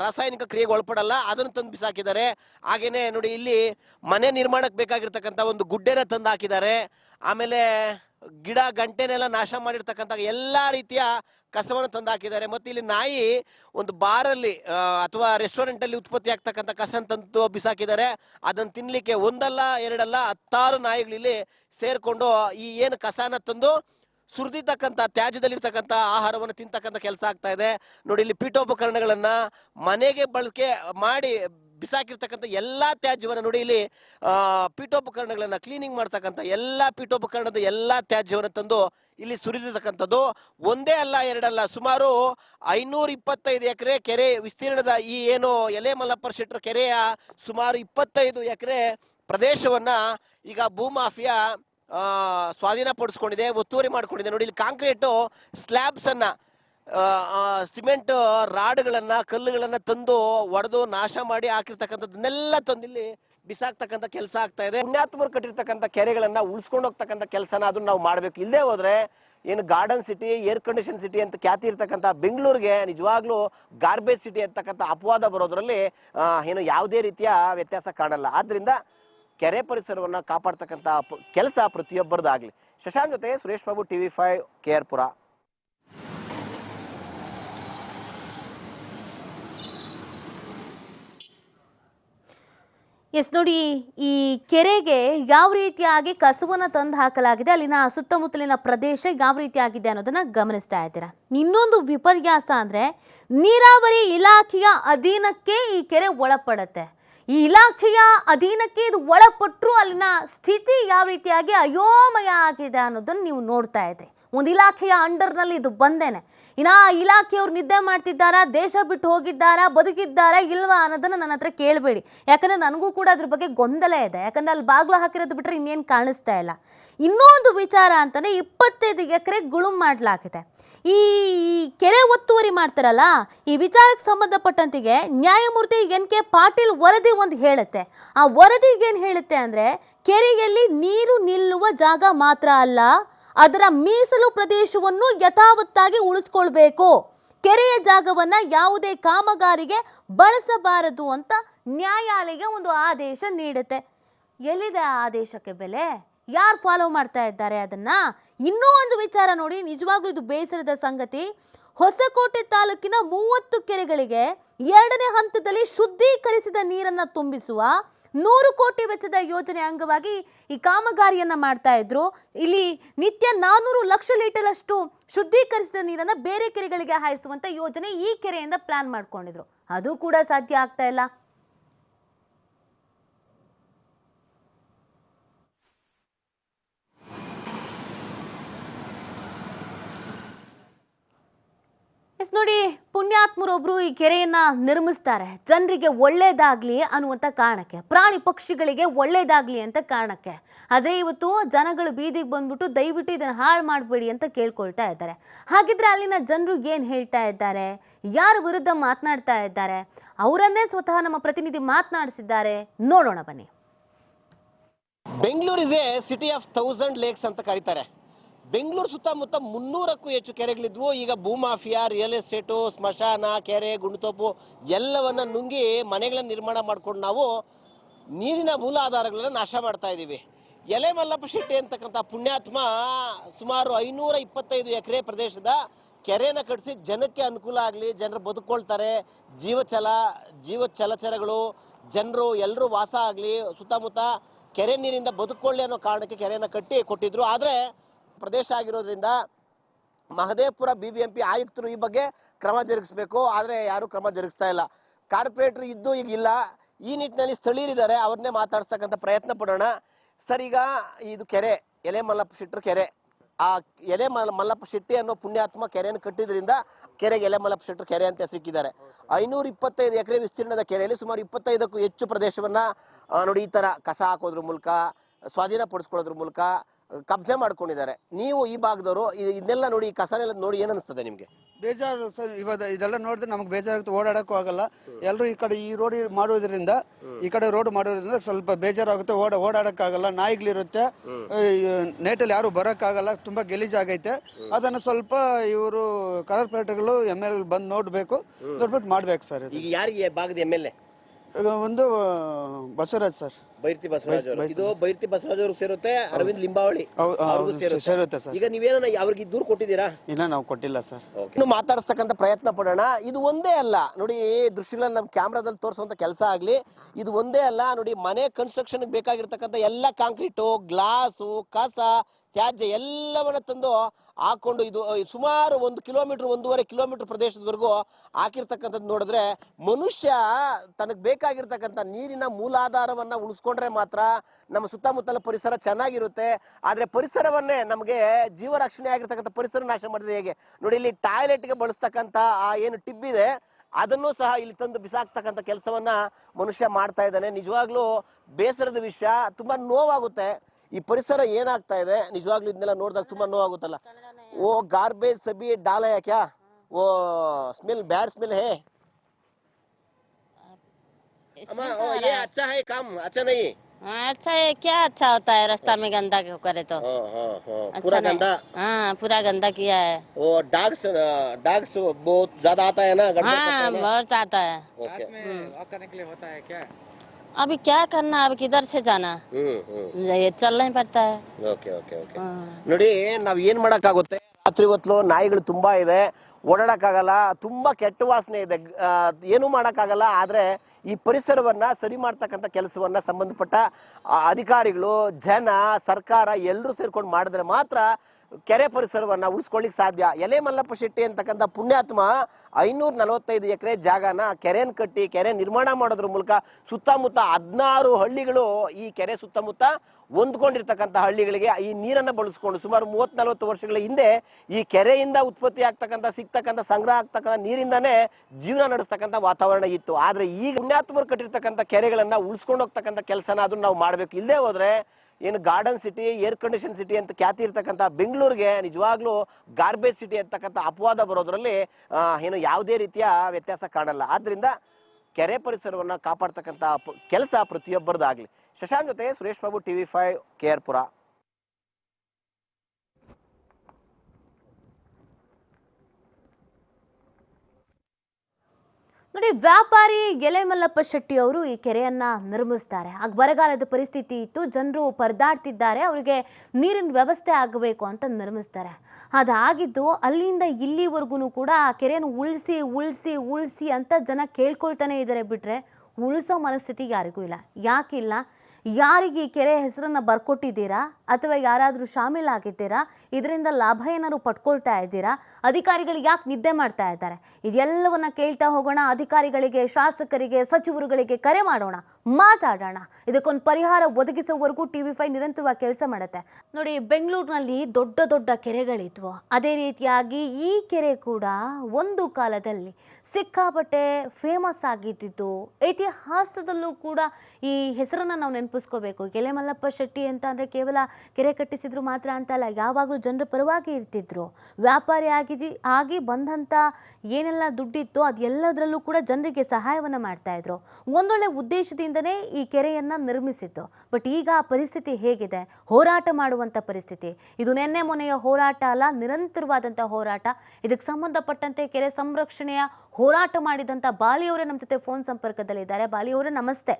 ರಾಸಾಯನಿಕ ಕ್ರಿಯೆಗೆ ಒಳಪಡಲ್ಲ, ಅದನ್ನು ತಂದು ಬಿಸಾಕಿದ್ದಾರೆ. ಹಾಗೆಯೇ ನೋಡಿ ಇಲ್ಲಿ ಮನೆ ನಿರ್ಮಾಣಕ್ಕೆ ಬೇಕಾಗಿರ್ತಕ್ಕಂಥ ಒಂದು ಗುಡ್ಡೆನ ತಂದು ಹಾಕಿದ್ದಾರೆ. ಆಮೇಲೆ ಗಿಡ, ಗಂಟೆನೆಲ್ಲ ನಾಶ ಮಾಡಿರ್ತಕ್ಕಂಥ ಎಲ್ಲ ರೀತಿಯ ಕಸವನ್ನು ತಂದು ಹಾಕಿದ್ದಾರೆ ಮತ್ತು ಇಲ್ಲಿ ನಾಯಿ ಒಂದು ಬಾರಲ್ಲಿ ಅಥವಾ ರೆಸ್ಟೋರೆಂಟಲ್ಲಿ ಉತ್ಪತ್ತಿ ಆಗ್ತಕ್ಕಂಥ ಕಸನ ತಂದು ಬಿಸಾಕಿದ್ದಾರೆ. ಅದನ್ನು ತಿನ್ನಲಿಕ್ಕೆ ಒಂದಲ್ಲ, ಎರಡಲ್ಲ, ಹತ್ತಾರು ನಾಯಿಗಳಲ್ಲಿ ಸೇರಿಕೊಂಡು ಈ ಏನು ಕಸನ ತಂದು ಸುರಿದಿರ್ತಕ್ಕಂಥ, ತ್ಯಾಜ್ಯದಲ್ಲಿರ್ತಕ್ಕಂಥ ಆಹಾರವನ್ನು ತಿಂತಕ್ಕಂಥ ಕೆಲಸ ಆಗ್ತಾ ಇದೆ. ನೋಡಿ, ಇಲ್ಲಿ ಪೀಠೋಪಕರಣಗಳನ್ನು ಮನೆಗೆ ಬಳಕೆ ಮಾಡಿ ಬಿಸಾಕಿರ್ತಕ್ಕಂಥ ಎಲ್ಲ ತ್ಯಾಜ್ಯವನ್ನು ನೋಡಿ ಇಲ್ಲಿ ಪೀಠೋಪಕರಣಗಳನ್ನು ಕ್ಲೀನಿಂಗ್ ಮಾಡ್ತಕ್ಕಂಥ ಎಲ್ಲ ಪೀಠೋಪಕರಣದ ಎಲ್ಲ ತ್ಯಾಜ್ಯವನ್ನು ತಂದು ಇಲ್ಲಿ ಸುರಿದಿರ್ತಕ್ಕಂಥದ್ದು. ಒಂದೇ ಅಲ್ಲ, ಎರಡಲ್ಲ, ಸುಮಾರು ಐನೂರ ಇಪ್ಪತ್ತೈದು ಎಕರೆ ಕೆರೆ ವಿಸ್ತೀರ್ಣದ ಈ ಏನು ಎಲೆ ಮಲ್ಲಪ್ಪರ ಶೆಟ್ಟರ್ ಕೆರೆಯ ಸುಮಾರು ಇಪ್ಪತ್ತೈದು ಎಕರೆ ಪ್ರದೇಶವನ್ನ ಈಗ ಭೂಮಾಫಿಯಾ ಸ್ವಾಧೀನಪಡಿಸ್ಕೊಂಡಿದೆ, ಒತ್ತುವರಿ ಮಾಡ್ಕೊಂಡಿದೆ. ನೋಡಿ, ಇಲ್ಲಿ ಕಾಂಕ್ರೀಟು ಸ್ಲ್ಯಾಬ್ಸನ್ನು ಸಿಮೆಂಟ್, ರಾಡ್ಗಳನ್ನ, ಕಲ್ಲುಗಳನ್ನ ತಂದು ಒಡೆದು ನಾಶ ಮಾಡಿ ಹಾಕಿರ್ತಕ್ಕಂಥದ್ದನ್ನೆಲ್ಲ ತಂದಿಲ್ಲಿ ಇಲ್ಲಿ ಬಿಸಾಕ್ತಕ್ಕಂಥ ಕೆಲಸ ಆಗ್ತಾ ಇದೆ. ಪುಣ್ಯಾತ್ಮರು ಕಟ್ಟಿರ್ತಕ್ಕಂಥ ಕೆರೆಗಳನ್ನ ಉಳಿಸ್ಕೊಂಡು ಹೋಗ್ತಕ್ಕಂಥ ಕೆಲಸನ ಅದನ್ನ ನಾವು ಮಾಡ್ಬೇಕು. ಇಲ್ಲದೆ ಹೋದ್ರೆ ಏನು garden city, air condition city ಅಂತ ಖ್ಯಾತಿ ಇರ್ತಕ್ಕಂಥ ಬೆಂಗಳೂರಿಗೆ ನಿಜವಾಗ್ಲೂ ಗಾರ್ಬೇಜ್ ಸಿಟಿ ಅಂತಕ್ಕಂಥ ಅಪವಾದ ಬರೋದ್ರಲ್ಲಿ ಏನು ಯಾವುದೇ ರೀತಿಯ ವ್ಯತ್ಯಾಸ ಕಾಣಲ್ಲ. ಆದ್ದರಿಂದ ಕೆರೆ ಪರಿಸರವನ್ನು ಕಾಪಾಡ್ತಕ್ಕಂಥ ಕೆಲಸ ಪ್ರತಿಯೊಬ್ಬರದಾಗಲಿ. ಶಶಾಂಕ್ ಜೊತೆ Suresh Babu, TV five, K R Pura. Yes, ನೋಡಿ, ಈ ಕೆರೆಗೆ ಯಾವ ರೀತಿಯಾಗಿ ಕಸವನ್ನು ತಂದು ಹಾಕಲಾಗಿದೆ ಅಲ್ಲಿನ ಸುತ್ತಮುತ್ತಲಿನ ಪ್ರದೇಶ ಯಾವ ರೀತಿಯಾಗಿದೆ ಅನ್ನೋದನ್ನ ಗಮನಿಸ್ತಾ ಇದ್ದೀರಾ? ಇನ್ನೊಂದು ವಿಪರ್ಯಾಸ ಅಂದ್ರೆ, ನೀರಾವರಿ ಇಲಾಖೆಯ ಅಧೀನಕ್ಕೆ ಈ ಕೆರೆ ಒಳಪಡುತ್ತೆ. ಈ ಇಲಾಖೆಯ ಅಧೀನಕ್ಕೆ ಇದು ಒಳಪಟ್ಟರು ಅಲ್ಲಿನ ಸ್ಥಿತಿ ಯಾವ ರೀತಿಯಾಗಿ ಅಯೋಮಯ ಆಗಿದೆ ಅನ್ನೋದನ್ನ ನೀವು ನೋಡ್ತಾ ಇದ್ರಿ ಒಂದು ಇಲಾಖೆಯ ಅಂಡರ್ನಲ್ಲಿ ಇದು ಬಂದೇನೆ. ಇನ್ನು ಆ ಇಲಾಖೆಯವ್ರು ನಿದ್ದೆ ಮಾಡ್ತಿದ್ದಾರಾ, ದೇಶ ಬಿಟ್ಟು ಹೋಗಿದ್ದಾರಾ, ಬದುಕಿದ್ದಾರಾ ಇಲ್ವಾ ಅನ್ನೋದನ್ನ ನನ್ನ ಹತ್ರ ಕೇಳಬೇಡಿ. ಯಾಕಂದ್ರೆ ನನಗೂ ಕೂಡ ಅದ್ರ ಬಗ್ಗೆ ಗೊಂದಲ ಇದೆ. ಯಾಕಂದ್ರೆ ಅಲ್ಲಿ ಬಾಗ್ಲು ಹಾಕಿರೋದು ಬಿಟ್ರೆ ಇನ್ನೇನು ಕಾಣಿಸ್ತಾ ಇಲ್ಲ. ಇನ್ನೊಂದು ವಿಚಾರ ಅಂತಲೇ ಇಪ್ಪತ್ತೈದು ಎಕರೆ ಗುಳುಂ ಮಾಡಲಾಗಿದೆ. ಈ ಕೆರೆ ಒತ್ತುವರಿ ಮಾಡ್ತಾರಲ್ಲ, ಈ ವಿಚಾರಕ್ಕೆ ಸಂಬಂಧಪಟ್ಟಂತಿಗೆ ನ್ಯಾಯಮೂರ್ತಿ ಎನ್ ಕೆ ಪಾಟೀಲ್ ವರದಿ ಒಂದು ಹೇಳುತ್ತೆ. ಆ ವರದಿಗೆ ಏನು ಹೇಳುತ್ತೆ ಅಂದರೆ, ಕೆರೆಯಲ್ಲಿ ನೀರು ನಿಲ್ಲುವ ಜಾಗ ಮಾತ್ರ ಅಲ್ಲ ಅದರ ಮೀಸಲು ಪ್ರದೇಶವನ್ನು ಯಥಾವತ್ತಾಗಿ ಉಳಿಸ್ಕೊಳ್ಬೇಕು. ಕೆರೆಯ ಜಾಗವನ್ನ ಯಾವುದೇ ಕಾಮಗಾರಿಗೆ ಬಳಸಬಾರದು ಅಂತ ನ್ಯಾಯಾಲಯ ಒಂದು ಆದೇಶ ನೀಡುತ್ತೆ. ಎಲ್ಲಿದೆ ಆ ಆದೇಶಕ್ಕೆ ಬೆಲೆ? ಯಾರು ಫಾಲೋ ಮಾಡ್ತಾ ಇದ್ದಾರೆ ಅದನ್ನ? ಇನ್ನೂ ಒಂದು ವಿಚಾರ ನೋಡಿ, ನಿಜವಾಗ್ಲೂ ಇದು ಬೇಸರದ ಸಂಗತಿ. ಹೊಸಕೋಟೆ ತಾಲೂಕಿನ ಮೂವತ್ತು ಕೆರೆಗಳಿಗೆ ಎರಡನೇ ಹಂತದಲ್ಲಿ ಶುದ್ಧೀಕರಿಸಿದ ನೀರನ್ನ ತುಂಬಿಸುವ ನೂರು ಕೋಟಿ ವೆಚ್ಚದ ಯೋಜನೆ ಅಂಗವಾಗಿ ಈ ಕಾಮಗಾರಿಯನ್ನ ಮಾಡ್ತಾ ಇದ್ರು. ಇಲ್ಲಿ ನಿತ್ಯ ನಾನ್ನೂರು ಲಕ್ಷ ಲೀಟರ್ ಅಷ್ಟು ಶುದ್ಧೀಕರಿಸಿದ ನೀರನ್ನ ಬೇರೆ ಕೆರೆಗಳಿಗೆ ಹಾಯಿಸುವಂತ ಯೋಜನೆ ಈ ಕೆರೆಯಿಂದ ಪ್ಲಾನ್ ಮಾಡ್ಕೊಂಡಿದ್ರು. ಅದು ಕೂಡ ಸಾಧ್ಯ ಆಗ್ತಾ ಇಲ್ಲ. ಎಸ್ ನೋಡಿ, ಪುಣ್ಯಾತ್ಮರೊಬ್ರು ಈ ಕೆರೆಯನ್ನ ನಿರ್ಮಿಸ್ತಾರೆ. ಜನರಿಗೆ ಒಳ್ಳೇದಾಗ್ಲಿ ಅನ್ನುವಂಥ ಕಾರಣಕ್ಕೆ, ಪ್ರಾಣಿ ಪಕ್ಷಿಗಳಿಗೆ ಒಳ್ಳೇದಾಗ್ಲಿ ಅಂತ ಕಾರಣಕ್ಕೆ. ಆದರೆ ಇವತ್ತು ಜನಗಳು ಬೀದಿಗೆ ಬಂದ್ಬಿಟ್ಟು ದಯವಿಟ್ಟು ಇದನ್ನು ಹಾಳು ಮಾಡಬೇಡಿ ಅಂತ ಕೇಳ್ಕೊಳ್ತಾ ಇದ್ದಾರೆ. ಹಾಗಿದ್ರೆ ಅಲ್ಲಿನ ಜನರು ಏನು ಹೇಳ್ತಾ ಇದ್ದಾರೆ? ಯಾರ ವಿರುದ್ಧ ಮಾತನಾಡ್ತಾ ಇದ್ದಾರೆ? ಅವರನ್ನೇ ಸ್ವತಃ ನಮ್ಮ ಪ್ರತಿನಿಧಿ ಮಾತನಾಡಿಸಿದ್ದಾರೆ. ನೋಡೋಣ ಬನ್ನಿ. ಬೆಂಗಳೂರಿಗೆ ಸಿಟಿ ಆಫ್ ಥೌಸಂಡ್ ಲೇಕ್ಸ್ ಅಂತ ಕರೀತಾರೆ. ಬೆಂಗಳೂರು ಸುತ್ತಮುತ್ತ ಮುನ್ನೂರಕ್ಕೂ ಹೆಚ್ಚು ಕೆರೆಗಳಿದ್ವು. ಈಗ ಭೂಮಾಫಿಯಾ ರಿಯಲ್ ಎಸ್ಟೇಟು ಸ್ಮಶಾನ, ಕೆರೆ ಗುಂಡುತೋಪು ಎಲ್ಲವನ್ನ ನುಂಗಿ ಮನೆಗಳನ್ನ ನಿರ್ಮಾಣ ಮಾಡ್ಕೊಂಡು ನಾವು ನೀರಿನ ಮೂಲ ಆಧಾರಗಳನ್ನು ನಾಶ ಮಾಡ್ತಾ ಇದ್ದೀವಿ. ಎಲೆ ಮಲ್ಲಪ್ಪ ಶೆಟ್ಟಿ ಅಂತಕ್ಕಂಥ ಪುಣ್ಯಾತ್ಮ ಸುಮಾರು ಐನೂರ ಇಪ್ಪತ್ತೈದು ಎಕರೆ ಪ್ರದೇಶದ ಕೆರೆನ ಕಟ್ಟಿಸಿ ಜನಕ್ಕೆ ಅನುಕೂಲ ಆಗಲಿ, ಜನರು ಬದುಕೊಳ್ತಾರೆ. ಜೀವಚಲ ಜೀವ ಚಲಚರಗಳು, ಜನರು ಎಲ್ಲರೂ ವಾಸ ಆಗಲಿ, ಸುತ್ತಮುತ್ತ ಕೆರೆ ನೀರಿಂದ ಬದುಕೊಳ್ಳಿ ಅನ್ನೋ ಕಾರಣಕ್ಕೆ ಕೆರೆಯನ್ನು ಕಟ್ಟಿ ಕೊಟ್ಟಿದ್ರು. ಆದರೆ ಪ್ರದೇಶ ಆಗಿರೋದ್ರಿಂದ Mahadevapura B B M P ಆಯುಕ್ತರು ಈ ಬಗ್ಗೆ ಕ್ರಮ ಜರುಗಿಸಬೇಕು, ಆದರೆ ಯಾರೂ ಕ್ರಮ ಜರುಗಿಸ್ತಾ ಇಲ್ಲ. ಕಾರ್ಪೊರೇಟರ್ ಇದ್ದು ಈಗ ಇಲ್ಲ. ಈ ನಿಟ್ಟಿನಲ್ಲಿ ಸ್ಥಳೀಯರಿದ್ದಾರೆ, ಅವ್ರನ್ನೇ ಮಾತಾಡ್ಸ್ತಕ್ಕಂಥ ಪ್ರಯತ್ನ ಪಡೋಣ. ಸರ್, ಈಗ ಇದು ಕೆರೆ ಎಲೆ ಮಲ್ಲಪ್ಪ ಶೆಟ್ಟರ್ ಕೆರೆ. ಆ ಎಲೆ ಮಲ್ಲ ಮಲ್ಲಪ್ಪ ಶೆಟ್ಟಿ ಅನ್ನೋ ಪುಣ್ಯಾತ್ಮ ಕೆರೆಯನ್ನು ಕಟ್ಟಿದ್ರಿಂದ ಕೆರೆಗೆ ಎಲೆ ಮಲ್ಲಪ್ಪ ಶೆಟ್ಟರ್ ಕೆರೆ ಅಂತ ಹೆಸರಿಕ್ಕಿದ್ದಾರೆ ಐನೂರ ಇಪ್ಪತ್ತೈದು ಎಕರೆ ವಿಸ್ತೀರ್ಣದ ಕೆರೆಯಲ್ಲಿ ಸುಮಾರು ಇಪ್ಪತ್ತೈದಕ್ಕೂ ಹೆಚ್ಚು ಪ್ರದೇಶವನ್ನ ನೋಡಿ ಈ ತರ ಕಸ ಹಾಕೋದ್ರ ಮೂಲಕ ಸ್ವಾಧೀನ ಪಡಿಸ್ಕೊಳ್ಳೋದ್ರ ಮೂಲಕ ಕಬ್ಜೆ ಮಾಡ್ಕೊಂಡಿದ್ದಾರೆ. ನೀವು ಈ ಭಾಗದವರು ಇದನ್ನೆಲ್ಲ ನೋಡಿ ಈ ಕಸನೆಲ್ಲ ನೋಡಿ ಏನ್ ಅನಿಸ್ತದೆ ನಿಮ್ಗೆ? ಬೇಜಾರು ಸರ್ ಇವಾಗ ಇದೆಲ್ಲ ನೋಡಿದ್ರೆ ನಮ್ಗೆ ಬೇಜಾರಾಗುತ್ತೆ ಓಡಾಡಕ್ಕೂ ಆಗಲ್ಲ. ಎಲ್ಲರೂ ಈ ಕಡೆ ಈ ರೋಡ್ ಮಾಡೋದ್ರಿಂದ ಈ ಕಡೆ ರೋಡ್ ಮಾಡೋದ್ರಿಂದ ಸ್ವಲ್ಪ ಬೇಜಾರಾಗುತ್ತೆ ಓಡ ಓಡಾಡಕ್ಕಾಗಲ್ಲ. ನಾಯಿಗಳಿರುತ್ತೆ. ನೇಟಲ್ಲಿ ಯಾರು ಬರೋಕ್ಕಾಗಲ್ಲ ತುಂಬಾ ಗಲೀಜಾಗೈತೆ ಅದನ್ನ ಸ್ವಲ್ಪ ಇವರು ಕಾರ್ಪೊರೇಟರ್ಗಳು ಎಂ ಎಲ್ ಬಂದು ನೋಡ್ಬೇಕು. ನೋಡ್ಬಿಟ್ಟು ಮಾಡ್ಬೇಕು ಸರ್ ಈಗ ಯಾರಿಗೆ ಭಾಗದ ಎಂ ಎಲ್ ಎ ಒಂದು ಬಸವರಾಜ್ ಸರ್. ಬೈರ್ತಿ ಬಸವರಾಜ್ ಅವರು. ಇದು ಬೈರ್ತಿ ಬಸವರಾಜ್ ಅವ್ರಿಗೆ ಸೇರುತ್ತೆ ಅರವಿಂದ್ ಲಿಂಬಾವಳಿ ಹೌ- ಹೌದು, ಅವ್ರಿಗೂ ಸೇರುತ್ತೆ. ಸೇರುತ್ತೆ ಸರ್. ಈಗ ನೀವೇನ ಅವ್ರಿಗೆ ದೂರು ಕೊಟ್ಟಿದ್ದೀರಾ? ಇಲ್ಲ ನಾವು ಕೊಟ್ಟಿಲ್ಲ ಸರ್. ಇನ್ನು ಮಾತಾಡಿಸ್ತಕ್ಕಂಥ ಪ್ರಯತ್ನ ಪಡೋಣ. ಇದು ಒಂದೇ ಅಲ್ಲ. ನೋಡಿ ದೃಶ್ಯಗಳನ್ನ ನಮ್ಮ ಕ್ಯಾಮ್ರಾದಲ್ಲಿ ತೋರಿಸುವಂತ ಕೆಲಸ ಆಗ್ಲಿ ಇದು ಒಂದೇ ಅಲ್ಲ. ನೋಡಿ ಮನೆ ಕನ್ಸ್ಟ್ರಕ್ಷನ್ ಬೇಕಾಗಿರ್ತಕ್ಕಂಥ ಎಲ್ಲ ಕಾಂಕ್ರೀಟು ಗ್ಲಾಸು ಕಸ ತ್ಯಾಜ್ಯ ಎಲ್ಲವನ್ನ ತಂದು ಹಾಕೊಂಡು ಇದು ಸುಮಾರು ಒಂದು ಕಿಲೋಮೀಟರ್, ಒಂದೂವರೆ ಕಿಲೋಮೀಟರ್ ಪ್ರದೇಶದವರೆಗೂ ಹಾಕಿರ್ತಕ್ಕಂಥದ್ದು ನೋಡಿದ್ರೆ ಮನುಷ್ಯ ತನಗೆ ಬೇಕಾಗಿರ್ತಕ್ಕಂಥ ನೀರಿನ ಮೂಲಾಧಾರವನ್ನ ಉಳಿಸ್ಕೊಂಡ್ರೆ ಮಾತ್ರ ನಮ್ಮ ಸುತ್ತಮುತ್ತಲ ಪರಿಸರ ಚೆನ್ನಾಗಿರುತ್ತೆ. ಆದ್ರೆ ಪರಿಸರವನ್ನೇ ನಮಗೆ ಜೀವ ರಕ್ಷಣೆ ಆಗಿರ್ತಕ್ಕಂಥ ಪರಿಸರ ನಾಶ ಮಾಡಿದ್ರೆ ಹೇಗೆ? ನೋಡಿ, ಇಲ್ಲಿ ಟಾಯ್ಲೆಟ್ಗೆ ಬಳಸ್ತಕ್ಕಂಥ ಆ ಏನು ಟಿಬ್ ಇದೆ, ಅದನ್ನು ಸಹ ಇಲ್ಲಿ ತಂದು ಬಿಸಾಕ್ತಕ್ಕಂಥ ಕೆಲಸವನ್ನ ಮನುಷ್ಯ ಮಾಡ್ತಾ ಇದ್ದಾನೆ. ನಿಜವಾಗ್ಲೂ ಬೇಸರದ ವಿಷಯ, ತುಂಬಾ ನೋವಾಗುತ್ತೆ. ಈ ಪರಿಸರ ಏನಾಗ್ತಾ ಇದೆ ನಿಜವಾಗ್ಲೂ ಇದನ್ನೆಲ್ಲ ನೋಡಿದಾಗ ತುಂಬಾ ನೋವಾಗುತ್ತಲ್ಲ ಓ ಗಾರ್ಬೇಜ್ ಸಬಿ ಡಾಲ ಕ್ಯಾ ಓ ಸ್ಮೆಲ್ ಬ್ಯಾಡ್ ಸ್ಮೆಲ್ ಹೇ ಅಮ್ಮ ಓ, ये अच्छा है काम अच्छा नहीं हाँ अच्छा है क्या अच्छा होता है रास्ता में गंदा क्यों करे तो हाँ हाँ हाँ अच्छा पूरा नहीं गंदा हाँ पूरा गंदा किया है वो डॉग्स डॉग्स बहुत ज्यादा आता है ना गड़बड़ करता हाँ है ना? बहुत आता है ओके वॉक करने के लिए होता है क्या अभी क्या करना अब किधर से जाना ಹ್ಮ್ ಹ್ಮ್ ये चलना ही पड़ता है ಓಕೆ ಓಕೆ ಓಕೆ हाँ। ನೋಡಿ ನಾವ್ ಏನ್ ಮಾಡಕ್ಕಾಗುತ್ತೆ ರಾತ್ರಿ ಹೊತ್ತು ನಾಯಿಗಳು ತುಂಬಾ ಇದೆ ಓಡಾಡಕ್ಕಾಗಲ್ಲ ತುಂಬಾ ಕೆಟ್ಟ ವಾಸನೆ ಇದೆ ಆ, ಏನೂ ಮಾಡಕ್ಕಾಗಲ್ಲ ಆದ್ರೆ ಈ ಪರಿಸರವನ್ನ ಸರಿ ಮಾಡ್ತಕ್ಕಂಥ ಕೆಲಸವನ್ನ ಸಂಬಂಧಪಟ್ಟ ಆ, ಅಧಿಕಾರಿಗಳು ಜನ ಸರ್ಕಾರ ಎಲ್ಲರೂ ಸೇರ್ಕೊಂಡು ಮಾಡಿದ್ರೆ ಮಾತ್ರ ಕೆರೆ ಪರಿಸರವನ್ನ ಉಳಿಸ್ಕೊಳ್ಳಿಕ್ ಸಾಧ್ಯ. ಎಲೆ ಮಲ್ಲಪ್ಪ ಶೆಟ್ಟಿ ಅಂತಕ್ಕಂಥ ಪುಣ್ಯಾತ್ಮ ಐನೂರ ನಲವತ್ತೈದು ಎಕರೆ ಜಾಗನ ಕೆರೆನ್ ಕಟ್ಟಿ, ಕೆರೆ ನಿರ್ಮಾಣ ಮಾಡೋದ್ರ ಮೂಲಕ ಸುತ್ತಮುತ್ತ ಹದಿನಾರು ಹಳ್ಳಿಗಳು ಈ ಕೆರೆ ಸುತ್ತಮುತ್ತ ಹೊಂದ್ಕೊಂಡಿರ್ತಕ್ಕಂಥ ಹಳ್ಳಿಗಳಿಗೆ ಈ ನೀರನ್ನ ಬಳಸ್ಕೊಂಡು ಸುಮಾರು ಮೂವತ್ ನಲವತ್ತು ವರ್ಷಗಳ ಹಿಂದೆ ಈ ಕೆರೆಯಿಂದ ಉತ್ಪತ್ತಿ ಆಗ್ತಕ್ಕಂಥ, ಸಿಗ್ತಕ್ಕಂಥ, ಸಂಗ್ರಹ ಆಗ್ತಕ್ಕಂಥ ನೀರಿಂದನೇ ಜೀವನ ನಡೆಸ್ತಕ್ಕಂಥ ವಾತಾವರಣ ಇತ್ತು. ಆದ್ರೆ ಈಗ ಪುಣ್ಯಾತ್ಮರು ಕಟ್ಟಿರ್ತಕ್ಕಂಥ ಕೆರೆಗಳನ್ನು ಉಳಿಸ್ಕೊಂಡು ಹೋಗ್ತಕ್ಕಂಥ ಕೆಲಸನ ಅದನ್ನ ನಾವು ಮಾಡಬೇಕು. ಇಲ್ಲದೆ ಹೋದ್ರೆ ಏನು garden city air condition city ಅಂತ ಖ್ಯಾತಿ ಇರ್ತಕ್ಕಂಥ ಬೆಂಗಳೂರಿಗೆ ನಿಜವಾಗ್ಲೂ ಗಾರ್ಬೇಜ್ ಸಿಟಿ ಅಂತಕ್ಕಂಥ ಅಪವಾದ ಬರೋದ್ರಲ್ಲಿ ಏನು ಯಾವುದೇ ರೀತಿಯ ವ್ಯತ್ಯಾಸ ಕಾಣಲ್ಲ. ಆದ್ದರಿಂದ ಕೆರೆ ಪರಿಸರವನ್ನು ಕಾಪಾಡ್ತಕ್ಕಂಥ ಕೆಲಸ ಪ್ರತಿಯೊಬ್ಬರದ್ದಾಗಲಿ ಶಶಾಂಕ್ ಜೊತೆ Suresh Babu TV five K R Pura. ನೋಡಿ, ವ್ಯಾಪಾರಿ ಗೆಲೆಮಲ್ಲಪ್ಪ ಶೆಟ್ಟಿ ಅವರು ಈ ಕೆರೆಯನ್ನ ನಿರ್ಮಿಸ್ತಾರೆ. ಆಗ ಬರಗಾಲದ ಪರಿಸ್ಥಿತಿ ಇತ್ತು. ಜನರು ಪರದಾಡ್ತಿದ್ದಾರೆ. ಅವರಿಗೆ ನೀರಿನ ವ್ಯವಸ್ಥೆ ಆಗಬೇಕು ಅಂತ ನಿರ್ಮಿಸ್ತಾರೆ. ಅದಾಗಿದ್ದು, ಅಲ್ಲಿಂದ ಇಲ್ಲಿವರೆಗೂ ಕೂಡ ಆ ಕೆರೆಯನ್ನು ಉಳಿಸಿ ಉಳಿಸಿ ಉಳಿಸಿ ಅಂತ ಜನ ಕೇಳ್ಕೊಳ್ತಾನೆ ಇದ್ದಾರೆ ಬಿಟ್ರೆ ಉಳಿಸೋ ಮನಸ್ಥಿತಿ ಯಾರಿಗೂ ಇಲ್ಲ. ಯಾಕಿಲ್ಲ? ಯಾರಿಗೆ ಈ ಕೆರೆ ಹೆಸರನ್ನು ಬರ್ಕೊಟ್ಟಿದ್ದೀರಾ? ಅಥವಾ ಯಾರಾದರೂ ಶಾಮೀಲಾಗಿದ್ದೀರಾ ಇದರಿಂದ ಲಾಭ ಏನಾದ್ರು ಪಡ್ಕೊಳ್ತಾ ಇದ್ದೀರಾ? ಅಧಿಕಾರಿಗಳು ಯಾಕೆ ನಿದ್ದೆ ಮಾಡ್ತಾ ಇದ್ದಾರೆ? ಇದೆಲ್ಲವನ್ನ ಕೇಳ್ತಾ ಹೋಗೋಣ. ಅಧಿಕಾರಿಗಳಿಗೆ, ಶಾಸಕರಿಗೆ, ಸಚಿವರುಗಳಿಗೆ ಕರೆ ಮಾಡೋಣ. ಮಾತಾಡೋಣ. ಇದಕ್ಕೊಂದು ಪರಿಹಾರ ಒದಗಿಸೋವರೆಗೂ ಟಿ ವಿ ಫೈ ನಿರಂತರವಾಗಿ ಕೆಲಸ ಮಾಡುತ್ತೆ. ನೋಡಿ, ಬೆಂಗಳೂರಿನಲ್ಲಿ ದೊಡ್ಡ ದೊಡ್ಡ ಕೆರೆಗಳಿದ್ವು. ಅದೇ ರೀತಿಯಾಗಿ ಈ ಕೆರೆ ಕೂಡ ಒಂದು ಕಾಲದಲ್ಲಿ ಸಿಕ್ಕಾಪಟ್ಟೆ ಫೇಮಸ್ ಆಗಿದ್ದಿದ್ದು, ಇತಿಹಾಸದಲ್ಲೂ ಕೂಡ ಈ ಹೆಸರನ್ನು ನಾವು ನೆನಪಿಸ್ಕೋಬೇಕು. ಎಲೆ ಮಲ್ಲಪ್ಪ ಶೆಟ್ಟಿ ಅಂತ ಅಂದರೆ ಕೇವಲ ಕೆರೆ ಕಟ್ಟಿಸಿದ್ರು ಮಾತ್ರ ಅಂತಲ್ಲ ಯಾವಾಗಲೂ ಜನರ ಪರವಾಗಿ ಇರ್ತಿದ್ರು. ವ್ಯಾಪಾರಿ ಆಗಿದ್ದು ಆಗಿ ಬಂದಂಥ ಏನೆಲ್ಲ ದುಡ್ಡಿತ್ತು ಅದೆಲ್ಲದರಲ್ಲೂ ಕೂಡ ಜನರಿಗೆ ಸಹಾಯವನ್ನು ಮಾಡ್ತಾಯಿದ್ರು ಒಂದೊಳ್ಳೆ ಒಂದೊಳ್ಳೆ ಉದ್ದೇಶದಿಂದನೇ ಈ ಕೆರೆಯನ್ನ ನಿರ್ಮಿಸಿತ್ತು. ಬಟ್ ಈಗ ಆ ಪರಿಸ್ಥಿತಿ ಹೇಗಿದೆ? ಹೋರಾಟ ಮಾಡುವಂಥ ಪರಿಸ್ಥಿತಿ. ಇದು ನಿನ್ನೆ ಮೊನೆಯ ಹೋರಾಟ ಅಲ್ಲ ನಿರಂತರವಾದಂಥ ಹೋರಾಟ. ಇದಕ್ಕೆ ಸಂಬಂಧಪಟ್ಟಂತೆ ಕೆರೆ ಸಂರಕ್ಷಣೆಯ ಹೋರಾಟ ಮಾಡಿದಂಥ ಬಾಲಿಯವರೇ ನಮ್ಮ ಜೊತೆ ಫೋನ್ ಸಂಪರ್ಕದಲ್ಲಿದ್ದಾರೆ ಬಾಲಿಯವರೇ ನಮಸ್ತೆ.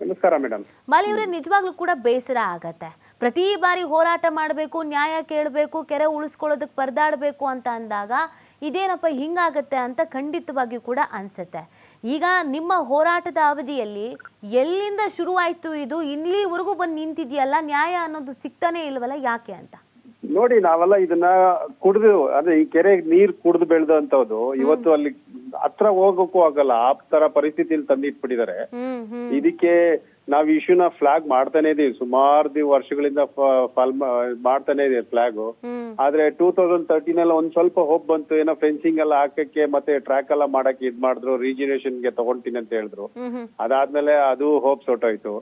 ನಮಸ್ಕಾರ ಮೇಡಮ್ ಬಾಲಿಯವರೇ ನಿಜವಾಗ್ಲೂ ಕೂಡ ಬೇಸರ ಆಗತ್ತೆ. ಪ್ರತಿ ಬಾರಿ ಹೋರಾಟ ಮಾಡಬೇಕು ನ್ಯಾಯ ಕೇಳಬೇಕು ಕೆರೆ ಉಳಿಸ್ಕೊಳ್ಳೋದಕ್ಕೆ ಪರದಾಡಬೇಕು ಅಂತ ಅಂದಾಗ ಇದೇನಪ್ಪ ಹಿಂಗಾಗತ್ತೆ ಅಂತ ಖಂಡಿತವಾಗಿಯೂ ಕೂಡ ಅನ್ಸುತ್ತೆ. ಈಗ ನಿಮ್ಮ ಹೋರಾಟದ ಅವಧಿಯಲ್ಲಿ ಎಲ್ಲಿಂದ ಶುರುವಾಯಿತು ಇದು? ಇಲ್ಲಿವರೆಗೂ ಬಂದು ನಿಂತಿದೆಯಲ್ಲ ನ್ಯಾಯ ಅನ್ನೋದು ಸಿಗ್ತಾನೆ ಇಲ್ವಲ್ಲ ಯಾಕೆ ಅಂತ? ನೋಡಿ ನಾವೆಲ್ಲ ಇದನ್ನ ಕುಡಿದು ಅಂದ್ರೆ ಈ ಕೆರೆ ನೀರ್ ಕುಡಿದು ಬೆಳೆದಂತವ್ದು ಇವತ್ತು ಅಲ್ಲಿ ಹತ್ರ ಹೋಗಕ್ಕೂ ಆಗಲ್ಲ ಆ ತರ ಪರಿಸ್ಥಿತಿಲಿ ತಂದಿಟ್ಬಿಟ್ಟಿದ್ದಾರೆ ಇದಕ್ಕೆ ನಾವ್ ಇಶ್ಯೂನ ಫ್ಲಾಗ್ ಮಾಡ್ತಾನೆ ಇದೀವಿ. ಸುಮಾರು ದಿ ವರ್ಷಗಳಿಂದ ಫಾಲ್ ಮಾಡ್ತಾನೆ ಇದೆ ಫ್ಲಾಗ್ ಆದ್ರೆ ಟೂ ತೌಸಂಡ್ ತರ್ಟೀನ್ ಎಲ್ಲ ಒಂದ್ ಸ್ವಲ್ಪ ಹೋಪ್ ಬಂತು. ಏನೋ ಫೆನ್ಸಿಂಗ್ ಎಲ್ಲ ಹಾಕಕ್ಕೆ ಮತ್ತೆ ಟ್ರ್ಯಾಕ್ ಎಲ್ಲ ಮಾಡಕ್ಕೆ ಇದ್ ಮಾಡಿದ್ರು ರೀಜಿನೇಷನ್ಗೆ ತಗೊಂತೀನಿ ಅಂತ ಹೇಳಿದ್ರು. ಅದಾದ್ಮೇಲೆ ಅದು ಹೋಪ್ ಸೊಟ್ಟೋಯ್ತು.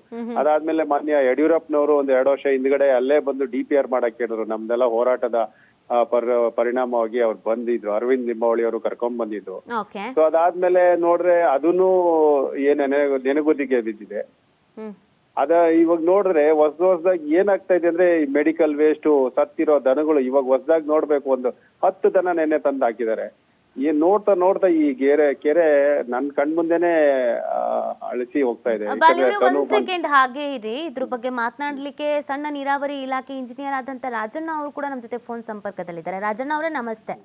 ಅದಾದ್ಮೇಲೆ ಮಾನ್ಯ ಯಡಿಯೂರಪ್ಪನವರು ಒಂದ್ ಎರಡು ವರ್ಷ ಹಿಂದ್ಗಡೆ ಅಲ್ಲೇ ಬಂದು ಡಿ ಪಿ ಆರ್ ಮಾಡಕ್ ಹೇಳಿದ್ರು. ನಮ್ದೆಲ್ಲ ಹೋರಾಟದ ಪರ್ ಪರಿಣಾಮವಾಗಿ ಅವ್ರು ಬಂದಿದ್ರು. ಅರವಿಂದ್ ನಿಂಬಾವಳಿ ಅವರು ಕರ್ಕೊಂಡ್ ಬಂದಿದ್ರು. ಸೊ ಅದಾದ್ಮೇಲೆ ನೋಡ್ರೆ ಅದನ್ನು ಏನ್ ನೆನಗುದಿಗೆ ಬಿದ್ದಿದೆ. ಅದ ಇವಾಗ ನೋಡಿದ್ರೆ ಹೊಸ ಹೊಸದಾಗಿ ಏನಾಗ್ತಾ ಇದೆ ಅಂದ್ರೆ ಮೆಡಿಕಲ್ ವೇಸ್ಟ್ ಸತ್ತಿರೋ ದನಗಳು ಇವಾಗ ಹೊಸದಾಗಿ ನೋಡ್ಬೇಕು ಒಂದು ಹತ್ತು ದನ ನೆನ್ನೆ ತಂದು ಹಾಕಿದ್ದಾರೆ. ಏನ್ ನೋಡ್ತಾ ನೋಡ್ತಾ ಈ ಕೆರೆ ಕೆರೆ ನನ್ ಕಣ್ಮುಂದೆನೆ ಆ, ಅಳಿಸಿ ಹೋಗ್ತಾ ಇದೆ. ಒಂದ್ ಸೆಕೆಂಡ್ ಹಾಗೆ ಇರಿ. ಇದ್ರ ಬಗ್ಗೆ ಮಾತನಾಡ್ಲಿಕ್ಕೆ ಸಣ್ಣ ನೀರಾವರಿ ಇಲಾಖೆ ಇಂಜಿನಿಯರ್ ಆದಂತ ರಾಜಣ್ಣ ಅವರು ಕೂಡ ನಮ್ ಜೊತೆ ಫೋನ್ ಸಂಪರ್ಕದಲ್ಲಿದ್ದಾರೆ. ರಾಜಣ್ಣ ಅವರೇ ನಮಸ್ತೆ.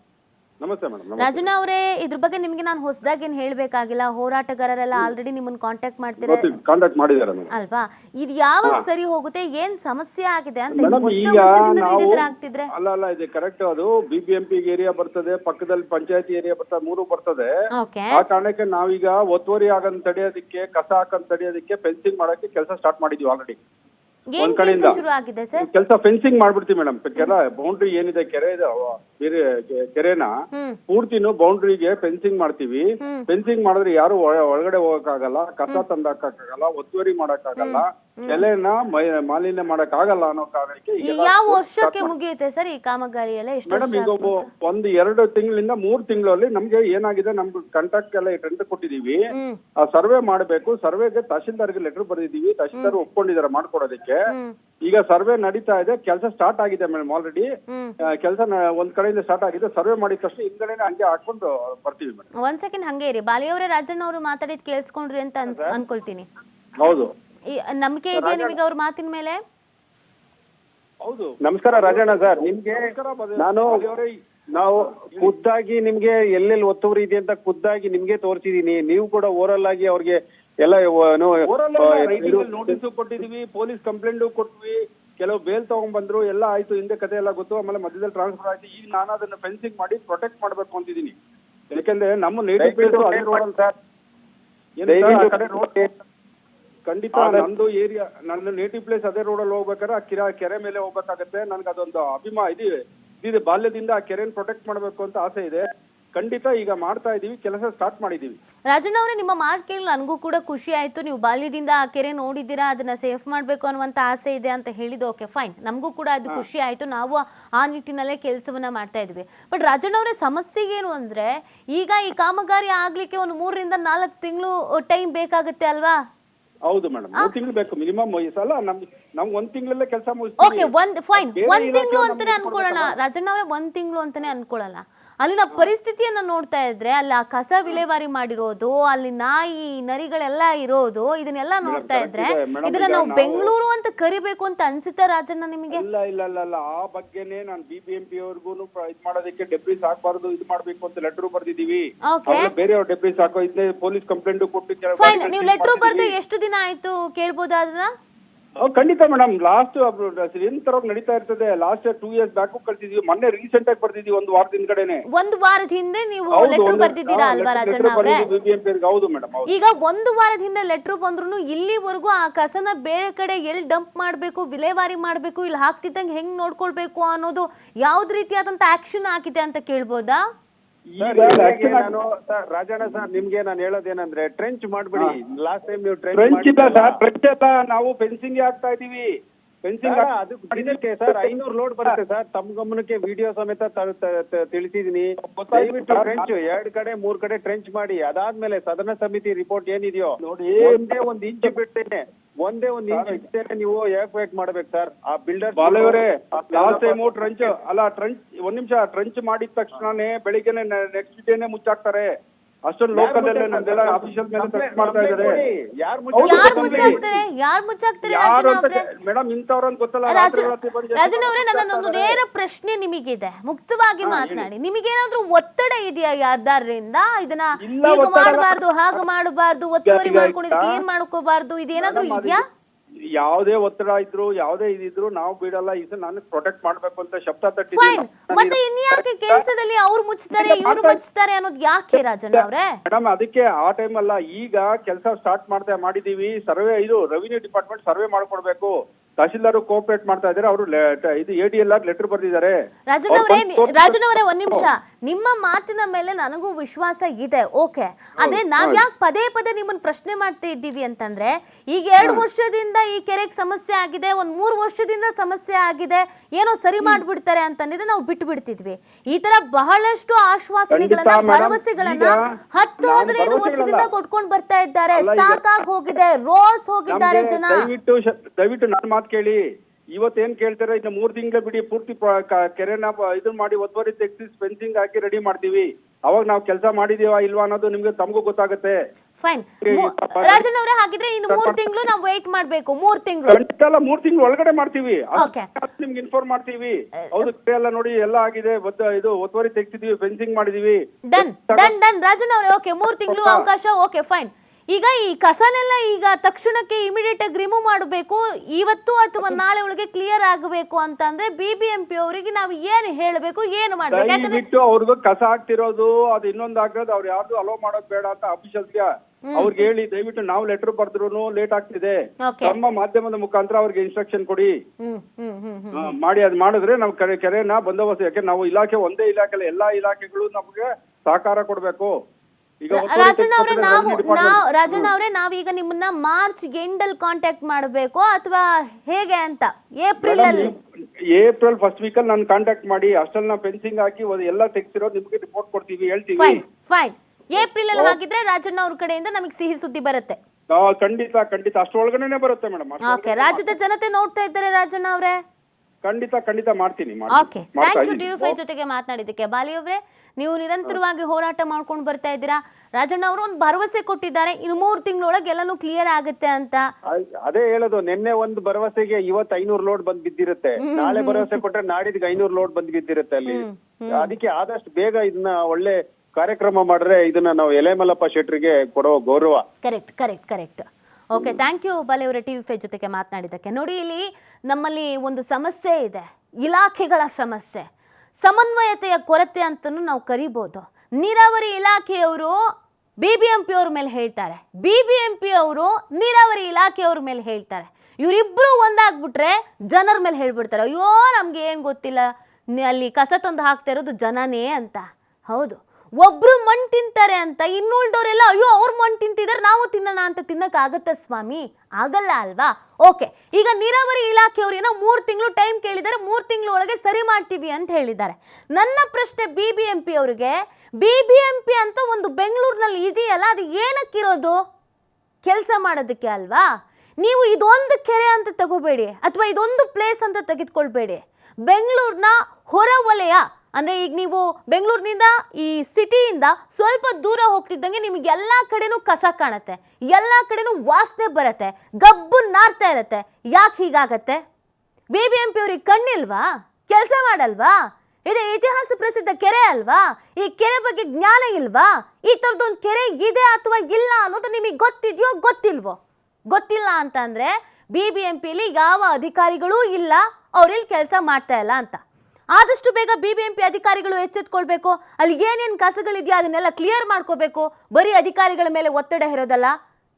ನಮಸ್ತೆ ಮೇಡಮ್ ರಾಜಣ್ಣ ಅವರೇ ಇದ್ರ ಬಗ್ಗೆ ನಿಮ್ಗೆ ನಾನು ಹೊಸದಾಗಿ ಏನು ಹೇಳಬೇಕಾಗಿಲ್ಲ? ಹೋರಾಟಗಾರರೆಲ್ಲ ಆಲ್ರೆಡಿ ನಿಮ್ಮನ್ನ ಕಾಂಟ್ಯಾಕ್ಟ್ ಮಾಡ್ತೀರಾ? ಕಾಂಟ್ಯಾಕ್ಟ್ ಮಾಡಿದ್ದಾರೆ ಮೇಡಮ್. ಅಲ್ವಾ? ಇದು ಯಾವಾಗ ಸರಿ ಹೋಗುತ್ತೆ? ಏನ್ ಸಮಸ್ಯೆ ಆಗಿದೆ ಅಂತ ಇದು ಮೇಡಮ್ ವರ್ಷ ಈಗ ವರ್ಷದಿಂದ ನಾವು ಇದೇ ಆಗ್ತಿದ್ರೆ ಅಲ್ಲ ಅಲ್ಲ ಇದು ಕರೆಕ್ಟ್ ಅದು. B B M P area ಬರ್ತದೆ ಪಕ್ಕದಲ್ಲಿ ಪಂಚಾಯತಿ ಏರಿಯಾ ಬರ್ತದೆ ಮೂರು ಬರ್ತದೆ. ಓಕೆ. ಆ ಕಾರಣಕ್ಕೆ ನಾವೀಗ ಒತ್ತುವರಿ ಆಗನ್ ತಡೆಯೋದಕ್ಕೆ ಕಸ ಹಾಕನ್ ತಡೆಯೋದಕ್ಕೆ ಫೆನ್ಸಿಂಗ್ ಮಾಡಕ್ಕೆ ಕೆಲಸ ಸ್ಟಾರ್ಟ್ ಮಾಡಿದ್ವಿ ಆಲ್ರೆಡಿ ಒಂದ್ ಕೆಲಸ ಕಡೆಯಿಂದ. ಶುರು ಆಗಿದೆ ಸರ್. ಕೆಲಸ ಫೆನ್ಸಿಂಗ್ ಮಾಡ್ಬಿಡ್ತೀವಿ ಮೇಡಮ್ ಕೆಲ ಬೌಂಡ್ರಿ ಏನಿದೆ ಕೆರೆ ಇದೆ ಬೇರೆ ಕೆರೆನ ಪೂರ್ತಿನೂ ಬೌಂಡ್ರಿಗೆ ಫೆನ್ಸಿಂಗ್ ಮಾಡ್ತೀವಿ. ಫೆನ್ಸಿಂಗ್ ಮಾಡಿದ್ರೆ ಯಾರು ಒಳ- ಒಳಗಡೆ ಹೋಗಕ್ಕಾಗಲ್ಲ ಕಸ ತಂದಾಕಲ್ಲ ಒತ್ತುವರಿ ಮಾಡಕ್ಕಾಗಲ್ಲ ಕೆಲೆನ ಮೈ- ಮಾಲಿನ್ಯ ಮಾಡಕ್ ಆಗಲ್ಲ ಅನ್ನೋ ಕಾರಣಕ್ಕೆ ಯಾವ ವರ್ಷಕ್ಕೆ ಮುಗಿಯುತ್ತೆ ಸರ್ ಈ ಕಾಮಗಾರಿ ಎಲ್ಲ ಮೇಡಮ್ ಈಗ ಒಂದ್ ಎರಡು ತಿಂಗಳಿಂದ ಮೂರ್ ತಿಂಗಳಲ್ಲಿ ನಮ್ಗೆ ಏನಾಗಿದೆ ನಮ್ಗೆ ಕಂಟ್ಯಾಕ್ಟ್ ಎಲ್ಲ ಟೆಂಡರ್ ಕೊಟ್ಟಿದೀವಿ ಆ ಸರ್ವೆ ಮಾಡಬೇಕು ಸರ್ವೆಗೆ ತಹಶೀಲ್ದಾರ್ಗೆ ಲೆಟರ್ ಬರೆದಿದ್ದೀವಿ. ತಹಶೀಲ್ದಾರ್ ಒಪ್ಕೊಂಡಿದಾರೆ ಮಾಡ್ಕೊಡೋದಕ್ಕೆ. ಈಗ ಸರ್ವೆ ನಡೀತಾ ಇದೆ. ಕೆಲಸ ಸ್ಟಾರ್ಟ್ ಆಗಿದೆ ಮೇಡಮ್ ಆಲ್ರೆಡಿ ಕೆಲಸ ಒಂದ್ ಕಡೆಯಿಂದ ಸ್ಟಾರ್ಟ್ ಆಗಿದೆ. ಸರ್ವೆ ಮಾಡಿದ ತಕ್ಷಣ ಹಿಂದ್ಗಡೆನೆ ಹಂಗೆ ಹಾಕೊಂಡು ಬರ್ತೀವಿ ಮೇಡಮ್. ಒಂದ್ ಸೆಕೆಂಡ್ ಹಂಗೆ ಇರಿ. ಬಾಲಿಯವರೇ ರಾಜಣ್ಣ ಅವರು ಮಾತಾಡಿದ್ ಕೇಳಿಸ್ಕೊಂಡ್ರಿ ಅಂತ ಅನ್ಸ್ ಅನ್ಕೊಳ್ತೀನಿ. ಹೌದು. ಈ ನಂಬಿಕೆ ಇದೆಯಾ ನಿಮಗೆ ಅವ್ರ ಮಾತಿನ ಮೇಲೆ? ಹೌದು. ನಮಸ್ಕಾರ ರಾಜಣ್ಣ ಸರ್. ನಿಮ್ಗೆ ನಾನು ನಾವು ಖುದ್ದಾಗಿ ನಿಮ್ಗೆ ಎಲ್ಲೆಲ್ಲಿ ಒತ್ತುವರಿ ಇದೆ ಅಂತ ಖುದ್ದಾಗಿ ನಿಮ್ಗೆ ತೋರಿಸಿದೀನಿ. ನೀವು ಕೂಡ ಓರಲ್ ಆಗಿ ಅವ್ರಿಗೆ ಎಲ್ಲ ನೋಟಿಸ್ ಕೊಟ್ಟಿದೀವಿ ಪೊಲೀಸ್ ಕಂಪ್ಲೇಂಟ್ ಕೊಟ್ವಿ ಕೆಲವು ಬೇಲ್ ತಗೊಂಡ್ಬಂದ್ರು ಎಲ್ಲ ಆಯ್ತು ಹಿಂದೆ ಕತೆ ಎಲ್ಲ ಗೊತ್ತು ಆಮೇಲೆ ಮಧ್ಯದಲ್ಲಿ ಟ್ರಾನ್ಸ್ಫರ್ ಆಯ್ತು ಈಗ ನಾನು ಅದನ್ನ ಫೆನ್ಸಿಂಗ್ ಮಾಡಿ ಪ್ರೊಟೆಕ್ಟ್ ಮಾಡ್ಬೇಕು ಅಂತಿದ್ದೀನಿ. ಯಾಕೆಂದ್ರೆ ನಮ್ಮ ನೇಟಿವ್ ಖಂಡಿತ ನಂದು ಏರಿಯಾ ನನ್ನ ನೇಟಿವ್ ಪ್ಲೇಸ್ ಅದೇ ರೋಡಲ್ಲಿ ಹೋಗ್ಬೇಕಾದ್ರೆ ಆ ಕಿರ ಕೆರೆ ಮೇಲೆ ಹೋಗ್ಬೇಕಾಗತ್ತೆ. ನನ್ಗೆ ಅದೊಂದು ಅಭಿಮಾ ಇದು ಇದೆ ಬಾಲ್ಯದಿಂದ ಆ ಕೆರೆನ್ ಪ್ರೊಟೆಕ್ಟ್ ಮಾಡ್ಬೇಕು ಅಂತ ಆಸೆ ಇದೆ. ಖಂಡಿತ ಈಗ ಮಾಡ್ತಾ ಇದೀವಿ ಕೆಲಸ ಸ್ಟಾರ್ಟ್ ಮಾಡಿದೀವಿ ರಾಜಣ್ಣ ಅವರೇ ನಿಮ್ಮ ಮಾತು ಕೇಳಿ ನನಗೂ ಕೂಡ ಖುಷಿ ಆಯ್ತು. ನೀವು ಬಾಲ್ಯದಿಂದ ಆ ಕೆರೆ ನೋಡಿದ್ದೀರಾ ಅದನ್ನ ಸೇಫ್ ಮಾಡಬೇಕು ಅನ್ನುವಂಥ ಆಸೆ ಇದೆ ಅಂತ ಹೇಳಿದ್ದು ಓಕೆ ಫೈನ್ ನಮಗೂ ಕೂಡ ಅದು ಖುಷಿ ಆಯ್ತು. ನಾವು ಆ ನಿಟ್ಟಿನಲ್ಲೇ ಕೆಲಸವನ್ನ ಮಾಡ್ತಾ ಇದ್ವಿ. ಬಟ್ ರಾಜಣ್ಣ ಅವರೇ ಸಮಸ್ಯೆಗೆ ಏನು ಅಂದ್ರೆ ಈಗ ಈ ಕಾಮಗಾರಿ ಆಗ್ಲಿಕ್ಕೆ ಒಂದು ಮೂರರಿಂದ ನಾಲ್ಕು ತಿಂಗಳು ಟೈಮ್ ಬೇಕಾಗುತ್ತೆ ಅಲ್ವಾ? ಹೌದು ಮೇಡಮ್ ಮೂರು ತಿಂಗಳು ಬೇಕು. ಮಿನಿಮಮ್ ಸಲ ನಮ್ ನಮ್ಗೆ ಒಂದ್ ತಿಂಗಳಲ್ಲೇ ಕೆಲಸ ಓಕೆ ಒಂದು ಫೈನ್ ಒಂದು ಒಂದ್ ತಿಂಗಳು ಅಂತಾನೆ ಅನ್ಕೊಳ್ಳೋಣ. ರಾಜಣ್ಣ ಅವರೇ ಒಂದ್ ತಿಂಗಳು ಅಂತಾನೆ ಅನ್ಕೊಳ್ಳೋಣ. ಅಲ್ಲಿನ ಪರಿಸ್ಥಿತಿಯನ್ನ ನೋಡ್ತಾ ಇದ್ರೆ ಅಲ್ಲಿ ಆ ಕಸ ವಿಲೇವಾರಿ ಮಾಡಿರೋದು ಅಲ್ಲಿ ನಾಯಿ ನರಿಗಳೆಲ್ಲ ಇರೋದು ಇದನ್ನೆಲ್ಲ ನೋಡ್ತಾ ಇದ್ರೆ ಇದನ್ನ ನಾವು ಬೆಂಗಳೂರು ಅಂತ ಕರಿಬೇಕು ಅಂತ ಅನ್ಸುತ್ತಾ ರಾಜಣ್ಣ ನಿಮಗೆ? ಇಲ್ಲ ಇಲ್ಲ ಇಲ್ಲ ಇಲ್ಲ. ಆ ಬಗ್ಗೆನೇ ನಾನು ಬಿ ಬಿ ಎಂ ಪಿ ಅವ್ರಿಗೂ ಇದ್ ಮಾಡೋದಕ್ಕೆ ಡೆಬ್ರಿಸ್ ಹಾಕಬಾರ್ದು ಇದು ಮಾಡ್ಬೇಕು ಅಂತ ಲೆಟರ್ ಬರ್ದಿದೀವಿ ಬೇರೆ ಡೆಬ್ರಿಸ್ ಹಾಕೋ ಇದನ್ನೇ ಪೊಲೀಸ್ ಕಂಪ್ಲೇಂಟ್ ಕೊಟ್ಟು ಫೈನ್ ನೀವು ಲೆಟರ್ ಬರ್ದು ಎಷ್ಟು ದಿನ ಆಯ್ತು ಕೇಳ್ಬೋದಾ ಅದನ್ನ? ಖಂಡಿತ ಮೇಡಮ್ ಲಾಸ್ಟ್ ನಿರಂತರವಾಗಿ ನಡೀತಾ ಇರ್ತದೆ. ಲಾಸ್ಟ್ ಟೂ ಇಯರ್ಸ್ ಬ್ಯಾಕ್ ಕಳ್ಸಿದೀವಿ. ಮೊನ್ನೆ ರೀಸೆಂಟ್ ಆಗಿ ಬರ್ತಿದ್ವಿ ಒಂದು ವಾರದ ಹಿಂದ್ಗಡೆನೆ. ಒಂದು ವಾರದ ಹಿಂದೆ ನೀವು ಲೆಟರ್ ಬರ್ತಿದ್ದೀರಾ ಅಲ್ವಾ ರಾಜಣ್ಣ ಅವರೇ. ಹೌದು ಮೇಡಮ್ ಈಗ ಒಂದು ವಾರದ ಹಿಂದೆ ಲೆಟರ್ ಬಂದ್ರು ಇಲ್ಲಿವರೆಗೂ ಆ ಕಸನ ಬೇರೆ ಕಡೆ ಎಲ್ಲಿ ಡಂಪ್ ಮಾಡಬೇಕು ವಿಲೇವಾರಿ ಮಾಡಬೇಕು ಇಲ್ಲಿ ಹಾಕ್ತಿದ್ದಂಗೆ ಹೆಂಗ್ ನೋಡ್ಕೊಳ್ಬೇಕು ಅನ್ನೋದು ಯಾವ್ದು ರೀತಿಯಾದಂತ ಆಕ್ಷನ್ ಹಾಕಿದೆ ಅಂತ ಕೇಳ್ಬೋದಾ? ರಾಜಣ್ಣ ಸರ್ ನಿಮ್ಗೆ ನಾನು ಹೇಳೋದೇನಂದ್ರೆ ಟ್ರೆಂಚ್ ಮಾಡ್ಬಿಡಿ. ಲಾಸ್ಟ್ ಟೈಮ್ ನೀವು ಟ್ರೆಂಚ್ ಇಲ್ಲ ಸರ್ ನಾವು ಫೆನ್ಸಿಂಗ್ ಹಾಕ್ತಾ ಇದೀವಿ ಫೆನ್ಸಿಂಗ್ ಅದು ದಿನಕ್ಕೆ ಸರ್ ಐನೂರು ಲೋಡ್ ಬರುತ್ತೆ ಸರ್ ತಮ್ಮ ಗಮನಕ್ಕೆ ವಿಡಿಯೋ ಸಮೇತ ತಿಳಿಸಿದೀನಿ. ದಯವಿಟ್ಟು. ಟ್ರೆಂಚ್ ಎರಡ್ ಕಡೆ ಮೂರ್ ಕಡೆ ಟ್ರೆಂಚ್ ಮಾಡಿ. ಅದಾದ್ಮೇಲೆ ಸದನ ಸಮಿತಿ ರಿಪೋರ್ಟ್ ಏನಿದೆಯೋ ನೋಡಿ. ಒಂದೇ ಒಂದ್ ಇಂಚು ಬಿಡ್ತೇನೆ ಒಂದೇ ಒಂದು ಇಂಚ್ ನೀವು ಎವಾಕ್ಯುವೇಟ್ ಮಾಡ್ಬೇಕು ಸರ್ ಆ ಬಿಲ್ಡರ್ ಬಾಲಯವರೇ ಲಾಸ್ಟ್ ಟೈಮ್ ಟ್ರಂಚ್ ಅಲ್ಲ ಟ್ರಂಚ್ ಒಂದ್ ನಿಮಿಷ ಟ್ರಂಚ್ ಮಾಡಿದ ತಕ್ಷಣನೇ ಬೆಳಿಗ್ಗೆನೆ ನೆಕ್ಸ್ಟ್ ಡೇನೆ ಮುಚ್ಚಾಕ್ತಾರೆ. ಅಷ್ಟೊಂದು ಲೋಕದಲ್ಲೇ ನಮ್ದೆಲ್ಲ ಆಫೀಷಿಯಲ್ ಮೇಲೆ ಸರ್ಚ್ ಮಾಡ್ತಾ ಇದಾರೆ. ಯಾರು ಮುಚ್ಚಾಕ್ತಾರೆ? ಯಾರ್ ಮುಚ್ಚಾಕ್ತಾರೆ? ಯಾರು ರಾಜಣ್ಣ ಅಂತ ಅವ್ರೆ? ಮೇಡಮ್ ಇಂಥವ್ರು ಗೊತ್ತಲ್ಲ ರಾಜಣ್ಣ ಅವರೇ ನನ್ನದೊಂದು ನೇರ ಪ್ರಶ್ನೆ ನಿಮಗಿದೆ. ಮುಕ್ತವಾಗಿ ಮಾತನಾಡಿ. ನಿಮಗೇನಾದ್ರೂ ಒತ್ತಡ ಇದೆಯಾ ಯಾರ್ದಾರರಿಂದ ಇದನ್ನ ಹೀಗೆ ಮಾಡಬಾರ್ದು ಹಾಗೆ ಮಾಡಬಾರ್ದು ಒತ್ತುವರಿ ಮಾಡ್ಕೊಂಡಿದ್ರೆ ಏನ್ ಮಾಡ್ಕೋಬಾರ್ದು? ಇದೇನಾದ್ರೂ ಇದೆಯಾ? ಯಾವುದೇ ಒತ್ತಡ ಇದ್ರು ಯಾವುದೇ ಇದಿದ್ರು ನಾವು ಬಿಡಲ್ಲ. ಇದು ನಾನು ಪ್ರೊಟೆಕ್ಟ್ ಮಾಡ್ಬೇಕು ಅಂತ ಶಬ್ದ ಫೈನ್ ತಟ್ಟಿದ್ದೀನಿ ಮತ್ತೆ ಇನ್ಯಾಕೆ ಕೆಲಸದಲ್ಲಿ ಅವ್ರು ಮುಚ್ಚುತ್ತಾರೆ ಇವರು ಮುಚ್ಚುತ್ತಾರೆ ಅನ್ನೋದು ಯಾಕೆ ರಾಜಣ್ಣ ಅವರೇ? ಮೇಡಮ್ ಅದಕ್ಕೆ ಆ ಟೈಮ್ ಅಲ್ಲ. ಈಗ ಕೆಲಸ ಸ್ಟಾರ್ಟ್ ಮಾಡ್ತಾ ಮಾಡಿದೀವಿ ಸರ್ವೆ ಇದು ರೆವಿನ್ಯೂ ಡಿಪಾರ್ಟ್ಮೆಂಟ್ ಸರ್ವೆ ಮಾಡ್ಕೊಡ್ಬೇಕು. ತಹಶೀಲ್ದಾರ್ ಕೋಆಪರೇಟ್ ಮಾಡ್ತಾ ಇದಾರೆ ಅವರು ಇದು A D L R letter ಬರ್ದಿದ್ದಾರೆ. ರಾಜನವರೇ ರಾಜನವರೇ ಒಂದ್ ನಿಮಿಷ. ನಿಮ್ಮ ಮಾತಿನ ಮೇಲೆ ನನಗೂ ವಿಶ್ವಾಸ ಇದೆ ಓಕೆ. ಆದ್ರೆ ನಾವ್ ಯಾಕೆ ಪದೇ ಪದೇ ನಿಮ್ಮನ್ನ ಪ್ರಶ್ನೆ ಮಾಡ್ತಾ ಇದ್ದೀವಿ ಅಂತಂದ್ರೆ ಈಗ ಎರಡು ವರ್ಷದಿಂದ ಈ ಕೆರೆಗೆ ಸಮಸ್ಯೆ ಆಗಿದೆ ಒಂದ್ ಮೂರು ವರ್ಷದಿಂದ ಸಮಸ್ಯೆ ಆಗಿದೆ ಏನೋ ಸರಿ ಮಾಡ್ಬಿಡ್ತಾರೆ ಅಂತಂದಿದ್ರೆ ನಾವು ಬಿಟ್ಟು ಬಿಡ್ತಿದ್ವಿ ಈ ತರ ಬಹಳಷ್ಟು ಆಶ್ವಾಸನೆಗಳನ್ನ ಭರವಸೆಗಳನ್ನ ಹತ್ತು ನಾನು ಹದಿನೈದು ವರ್ಷದಿಂದ ಕೊಟ್ಕೊಂಡ್ ಬರ್ತಾ ಇದ್ದಾರೆ. ಸಾಕಾಗ್ ಹೋಗಿದೆ ರೋಸ್ ಹೋಗಿದ್ದಾರೆ ಜನ. ದಯವಿಟ್ಟು ದಯವಿಟ್ಟು ನನ್ನ ಮಾತು ಕೇಳಿ. ಇವತ್ತೇನ್ ಕೇಳ್ತಾರೆ? ಇನ್ನು ಮೂರ್ ತಿಂಗಳ ಬಿಡಿ ಪೂರ್ತಿ ಕೆರೆನ ಇದನ್ ಮಾಡಿ ಒತ್ತುವರಿ ತೆಗ್ಸಿ ಫೆನ್ಸಿಂಗ್ ಹಾಕಿ ರೆಡಿ ಮಾಡ್ತೀವಿ. ಅವಾಗ ನಾವು ಕೆಲಸ ಮಾಡಿದೀವಾ ಇಲ್ವಾ ಅನ್ನೋದು ನಿಮ್ಗೆ ತಮಗೂ ಗೊತ್ತಾಗುತ್ತೆ. ಫೈನ್ ರಾಜನ್ ಅವರೇ ಹಾಗಿದ್ರೆ ಇನ್ನು ಮೂರ್ ತಿಂಗಳು ನಾವು ವೇಟ್ ಮಾಡ್ಬೇಕು. ಮೂರ್ ತಿಂಗಳು. ಅಲ್ಲ ಮೂರ್ ತಿಂಗಳು ಒಳಗಡೆ ಮಾಡ್ತೀವಿ. ನಿಮ್ಗೆ ಇನ್ಫಾರ್ಮ್ ಮಾಡ್ತೀವಿ. ಹೌದು ಎಲ್ಲ ನೋಡಿ ಎಲ್ಲ ಆಗಿದೆ. ಇದು ಒತ್ತುವರಿ ತೆಗ್ಸಿದೀವಿ ಫೆನ್ಸಿಂಗ್ ಮಾಡಿದೀವಿ. ಡನ್ ಡನ್ ಡನ್ ರಾಜನ್ ಅವರೇ ಓಕೆ ಮೂರ್ ತಿಂಗಳು ಅವಕಾಶ ಓಕೆ ಫೈನ್ ಈಗ ಈ ಕಸನೆಲ್ಲ ಈಗ ತಕ್ಷಣಕ್ಕೆ ಇಮಿಡಿಯೇಟ್ ಆಗಿ ರಿಮೂವ್ ಮಾಡಬೇಕು. ಇವತ್ತು ಅಥವಾ ನಾಳೆ ಒಳಗೆ ಕ್ಲಿಯರ್ ಆಗಬೇಕು ಅಂತಂದ್ರೆ ಬಿ ಬಿ ಎಂ ಪಿ ಅವರಿಗೆ ನಾವು ಏನು ಹೇಳಬೇಕು ಏನು ಮಾಡಬೇಕು? ಯಾಕಂದ್ರೆ ದಯವಿಟ್ಟು ಅವ್ರಿಗೂ ಕಸ ಹಾಕ್ತಿರೋದು ಅದು ಇನ್ನೊಂದು ಹಾಕೋದು ಅವ್ರು ಯಾವ್ದು ಅಲೋ ಮಾಡೋದ್ ಬೇಡ ಅಂತ ಅಫಿಷಿಯಲ್ಸ್ಗೆ ಅವ್ರಿಗೆ ಹೇಳಿ ದಯವಿಟ್ಟು ನಾವು ಲೆಟರ್ ಬರ್ದ್ರು ಲೇಟ್ ಆಗ್ತಿದೆ. Okay. ನಮ್ಮ ಮಾಧ್ಯಮದ ಮುಖಾಂತರ ಅವ್ರಿಗೆ ಇನ್ಸ್ಟ್ರಕ್ಷನ್ ಕೊಡಿ. ಹ್ಮ್ ಹ್ಮ್ ಹ್ಮ್ ಹ್ಮ್ ಹಾ, ಮಾಡಿ ಅದ್ ಮಾಡಿದ್ರೆ ನಮ್ ಕೆರೆ ಕೆರೆನ ಬಂದೋಬಸ್ತ್ ಯಾಕೆ ನಾವು ಇಲಾಖೆ ಒಂದೇ ಇಲಾಖೆ ಅಲ್ಲ ಎಲ್ಲಾ ಇಲಾಖೆಗಳು ನಮ್ಗೆ ಸಹಕಾರ ಕೊಡ್ಬೇಕು. ರಾಜಣ್ಣ ಅವರೇ ನಾವು ನಾವು ರಾಜಣ್ಣ ಅವರೇ ನಾವೀಗ ನಿಮ್ಮನ್ನ ಮಾರ್ಚ್ ಎಂಡಲ್ ಕಾಂಟ್ಯಾಕ್ಟ್ ಮಾಡಬೇಕು ಅಥವಾ ಹೇಗೆ ಅಂತ? ಏಪ್ರಿಲ್ ಅಲ್ಲಿ? ಏಪ್ರಿಲ್ ಫಸ್ಟ್ ವೀಕಲ್ಲಿ ನಾನು ಕಾಂಟ್ಯಾಕ್ಟ್ ಮಾಡಿ ಅಷ್ಟಲ್ಲಿ ನಾವು ಫೆನ್ಸಿಂಗ್ ಹಾಕಿ ಎಲ್ಲ ತೆಗ್ಸಿರೋದು ನಿಮಗೆ ರಿಪೋರ್ಟ್ ಕೊಡ್ತೀವಿ ಹೇಳ್ತೀವಿ. ಫೈನ್ ಫೈನ್ ಏಪ್ರಿಲ್ ಅಲ್ಲಿ ಹಾಕಿದ್ರೆ ರಾಜಣ್ಣ ಅವ್ರ ಕಡೆಯಿಂದ ನಮಗೆ ಸಿಹಿ ಸುದ್ದಿ ಬರುತ್ತೆ. ಖಂಡಿತ ಖಂಡಿತ. ಅಷ್ಟೊಳಗನೆ ಬರುತ್ತೆ ಮೇಡಮ್. ಓಕೆ ರಾಜ್ಯದ ಜನತೆ ನೋಡ್ತಾ ಇದ್ದಾರೆ ರಾಜಣ್ಣ ಅವರೇ. ಖಂಡಿತ ಖಂಡಿತ ಮಾಡ್ತೀನಿ ಓಕೆ ಮಾಡ್ತಾ ಥ್ಯಾಂಕ್ ಯು ಇದ್ದೀನಿ. ಡಿ ಫೈ ಜೊತೆಗೆ ಮಾತನಾಡಿದ್ದಕ್ಕೆ. ಬಾಲಿ ಅವರೇ ನೀವು ನಿರಂತರವಾಗಿ ಹೋರಾಟ ಮಾಡ್ಕೊಂಡು ಬರ್ತಾ ಇದ್ದೀರಾ? ರಾಜಣ್ಣ ಅವರು ಒಂದು ಭರವಸೆ ಕೊಟ್ಟಿದ್ದಾರೆ. ಇನ್ನು ಮೂರು ತಿಂಗಳೊಳಗೆ ಎಲ್ಲನೂ ಕ್ಲಿಯರ್ ಆಗುತ್ತೆ ಅಂತ. ಅದ್- ಅದೇ ಹೇಳೋದು. ನಿನ್ನೆ ಒಂದು ಭರವಸೆಗೆ ಇವತ್ತು ಐನೂರು ಲೋಡ್ ಬಂದ್ ಬಿದ್ದಿರುತ್ತೆ. ನಾಳೆ ಭರವಸೆ ಕೊಟ್ರೆ ನಾಡಿದ್ಗೆ ಐನೂರು ಲೋಡ್ ಬಂದ್ ಬಿದ್ದಿರುತ್ತೆ ಅಲ್ಲಿ. ಅದಕ್ಕೆ ಆದಷ್ಟು ಬೇಗ ಇದನ್ನ ಒಳ್ಳೆ ಕಾರ್ಯಕ್ರಮ ಮಾಡಿದ್ರೆ ಇದನ್ನ ನಾವು ಎಲೆಮಲ್ಲಪ್ಪ ಶೆಟ್ರಿಗೆ ಕೊಡೋ ಗೌರವ. Correct correct correct okay thank you ಬಾಲಿಯವರ T V five ಜೊತೆಗೆ ಮಾತನಾಡಿದ್ದಕ್ಕೆ. ನೋಡಿ ಇಲ್ಲಿ ನಮ್ಮಲ್ಲಿ ಒಂದು ಸಮಸ್ಯೆ ಇದೆ, ಇಲಾಖೆಗಳ ಸಮಸ್ಯೆ. ಸಮನ್ವಯತೆಯ ಕೊರತೆ ಅಂತಲೂ ನಾವು ಕರಿಬೋದು. ನೀರಾವರಿ ಇಲಾಖೆಯವರು ಬಿ ಬಿ ಎಂ ಪಿ ಅವ್ರ ಮೇಲೆ ಹೇಳ್ತಾರೆ. ಬಿ ಬಿ ಎಂ ಪಿ ಅವರು ನೀರಾವರಿ ಇಲಾಖೆಯವ್ರ ಮೇಲೆ ಹೇಳ್ತಾರೆ. ಇವರಿಬ್ಬರು ಒಂದಾಗ್ಬಿಟ್ರೆ ಜನರ ಮೇಲೆ ಹೇಳ್ಬಿಡ್ತಾರೆ. ಅಯ್ಯೋ, ನಮ್ಗೆ ಏನು ಗೊತ್ತಿಲ್ಲ. ಅಲ್ಲಿ ಕಸ ತಂದು ಹಾಕ್ತಾ ಇರೋದು ಜನನೇ ಅಂತ. ಹೌದು. ಒಬ್ರು ಮಣ್ ತಿಂತಾರೆ ಅಂತ ಇನ್ನುಳ್ದವರೆಲ್ಲ ಅಯ್ಯೋ, ಅವ್ರು ಮಣ್ ತಿಂತಿದ್ದಾರೆ ನಾವು ತಿನ್ನೋಣ ಅಂತ ತಿನ್ನಕ್ಕಾಗತ್ತ ಸ್ವಾಮಿ? ಆಗಲ್ಲ ಅಲ್ವಾ? ಓಕೆ, ಈಗ ನೀರಾವರಿ ಇಲಾಖೆಯವರು ಏನೋ ಮೂರು ತಿಂಗಳು ಟೈಮ್ ಕೇಳಿದ್ದಾರೆ ಮೂರು ತಿಂಗಳು ಒಳಗೆ ಸರಿ ಮಾಡ್ತೀವಿ ಅಂತ ಹೇಳಿದ್ದಾರೆ. ನನ್ನ ಪ್ರಶ್ನೆ ಬಿ ಬಿ ಎಂ ಪಿ ಅವರಿಗೆ, ಬಿ ಬಿ ಎಂ ಪಿ ಅಂತ ಒಂದು ಬೆಂಗಳೂರಿನಲ್ಲಿ ಇದೆಯಲ್ಲ, ಅದು ಏನಕ್ಕಿರೋದು? ಕೆಲಸ ಮಾಡೋದಕ್ಕೆ ಅಲ್ವಾ? ನೀವು ಇದೊಂದು ಕೆರೆ ಅಂತ ತಗೋಬೇಡಿ, ಅಥವಾ ಇದೊಂದು ಪ್ಲೇಸ್ ಅಂತ ತೆಗೆದುಕೊಳ್ಬೇಡಿ. ಬೆಂಗಳೂರಿನ ಹೊರವಲಯ ಅಂದರೆ ಈಗ ನೀವು ಬೆಂಗಳೂರಿನಿಂದ ಈ ಸಿಟಿಯಿಂದ ಸ್ವಲ್ಪ ದೂರ ಹೋಗ್ತಿದ್ದಂಗೆ ನಿಮಗೆ ಎಲ್ಲ ಕಡೆನೂ ಕಸ ಕಾಣುತ್ತೆ. ಎಲ್ಲ ಕಡೆನೂ ವಾಸನೆ ಬರುತ್ತೆ. ಗಬ್ಬು ನಾರ್ತಾ ಇರುತ್ತೆ. ಯಾಕೆ ಹೀಗಾಗತ್ತೆ? ಬಿ ಬಿ ಎಂ ಪಿ ಅವ್ರಿಗೆ ಕಣ್ಣಿಲ್ವಾ? ಕೆಲಸ ಮಾಡಲ್ವಾ? ಇದು ಇತಿಹಾಸ ಪ್ರಸಿದ್ಧ ಕೆರೆ ಅಲ್ವಾ? ಈ ಕೆರೆ ಬಗ್ಗೆ ಜ್ಞಾನ ಇಲ್ವಾ? ಈ ಥರದ್ದೊಂದು ಕೆರೆ ಇದೆ ಅಥವಾ ಇಲ್ಲ ಅನ್ನೋದು ನಿಮಗೆ ಗೊತ್ತಿದೆಯೋ ಗೊತ್ತಿಲ್ವೋ? ಗೊತ್ತಿಲ್ಲ ಅಂತ ಅಂದ್ರೆ ಬಿ ಬಿ ಎಂ ಪಿಲಿ ಯಾವ ಅಧಿಕಾರಿಗಳೂ ಇಲ್ಲ. ಅವ್ರಲ್ಲಿ ಕೆಲಸ ಮಾಡ್ತಾ ಇಲ್ಲ ಅಂತ. ಆದಷ್ಟು ಬೇಗ ಬಿ ಬಿ ಎಂ ಅಧಿಕಾರಿಗಳು ಎಚ್ಚೆತ್ಕೊಳ್ಬೇಕು. ಅಲ್ಲಿ ಏನೇನು ಕಸಗಳಿದೆಯಾ ಅದನ್ನೆಲ್ಲ ಕ್ಲಿಯರ್ ಮಾಡ್ಕೋಬೇಕು. ಬರೀ ಅಧಿಕಾರಿಗಳ ಮೇಲೆ ಒತ್ತಡ ಹೇರೋದಲ್ಲ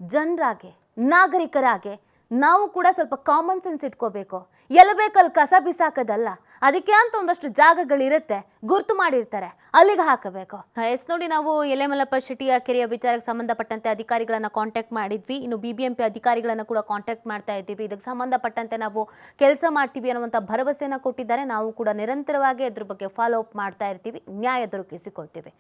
ಜನರಾಗೆ, ನಾಗರಿಕರಾಗೆ ನಾವು ಕೂಡ ಸ್ವಲ್ಪ ಕಾಮನ್ ಸೆನ್ಸ್ ಇಟ್ಕೋಬೇಕು. ಎಲ್ಲಿ ಬೇಕಲ್ಲಿ ಕಸ ಬಿಸಾಕೋದಲ್ಲ. ಅದಕ್ಕೆ ಅಂತ ಒಂದಷ್ಟು ಜಾಗಗಳಿರುತ್ತೆ, ಗುರ್ತು ಮಾಡಿರ್ತಾರೆ, ಅಲ್ಲಿಗೆ ಹಾಕಬೇಕು. ಎಸ್ ನೋಡಿ, ನಾವು ಎಲೆಮಲಪ್ಪ ಶೆಟ್ಟಿಯ ಕೆರೆಯ ವಿಚಾರಕ್ಕೆ ಸಂಬಂಧಪಟ್ಟಂತೆ ಅಧಿಕಾರಿಗಳನ್ನ ಕಾಂಟ್ಯಾಕ್ಟ್ ಮಾಡಿದ್ವಿ. ಇನ್ನು ಬಿ ಬಿ ಎಂ ಪಿ ಅಧಿಕಾರಿಗಳನ್ನ ಕೂಡ ಕಾಂಟ್ಯಾಕ್ಟ್ ಮಾಡ್ತಾ ಇದ್ದೀವಿ. ಇದಕ್ಕೆ ಸಂಬಂಧಪಟ್ಟಂತೆ ನಾವು ಕೆಲಸ ಮಾಡ್ತೀವಿ ಅನ್ನುವಂಥ ಭರವಸೆಯನ್ನು ಕೊಟ್ಟಿದ್ದಾರೆ. ನಾವು ಕೂಡ ನಿರಂತರವಾಗಿ ಅದ್ರ ಬಗ್ಗೆ ಫಾಲೋ ಅಪ್ ಮಾಡ್ತಾ ಇರ್ತೀವಿ. ನ್ಯಾಯ ದೊರಕಿಸಿಕೊಳ್ತೀವಿ.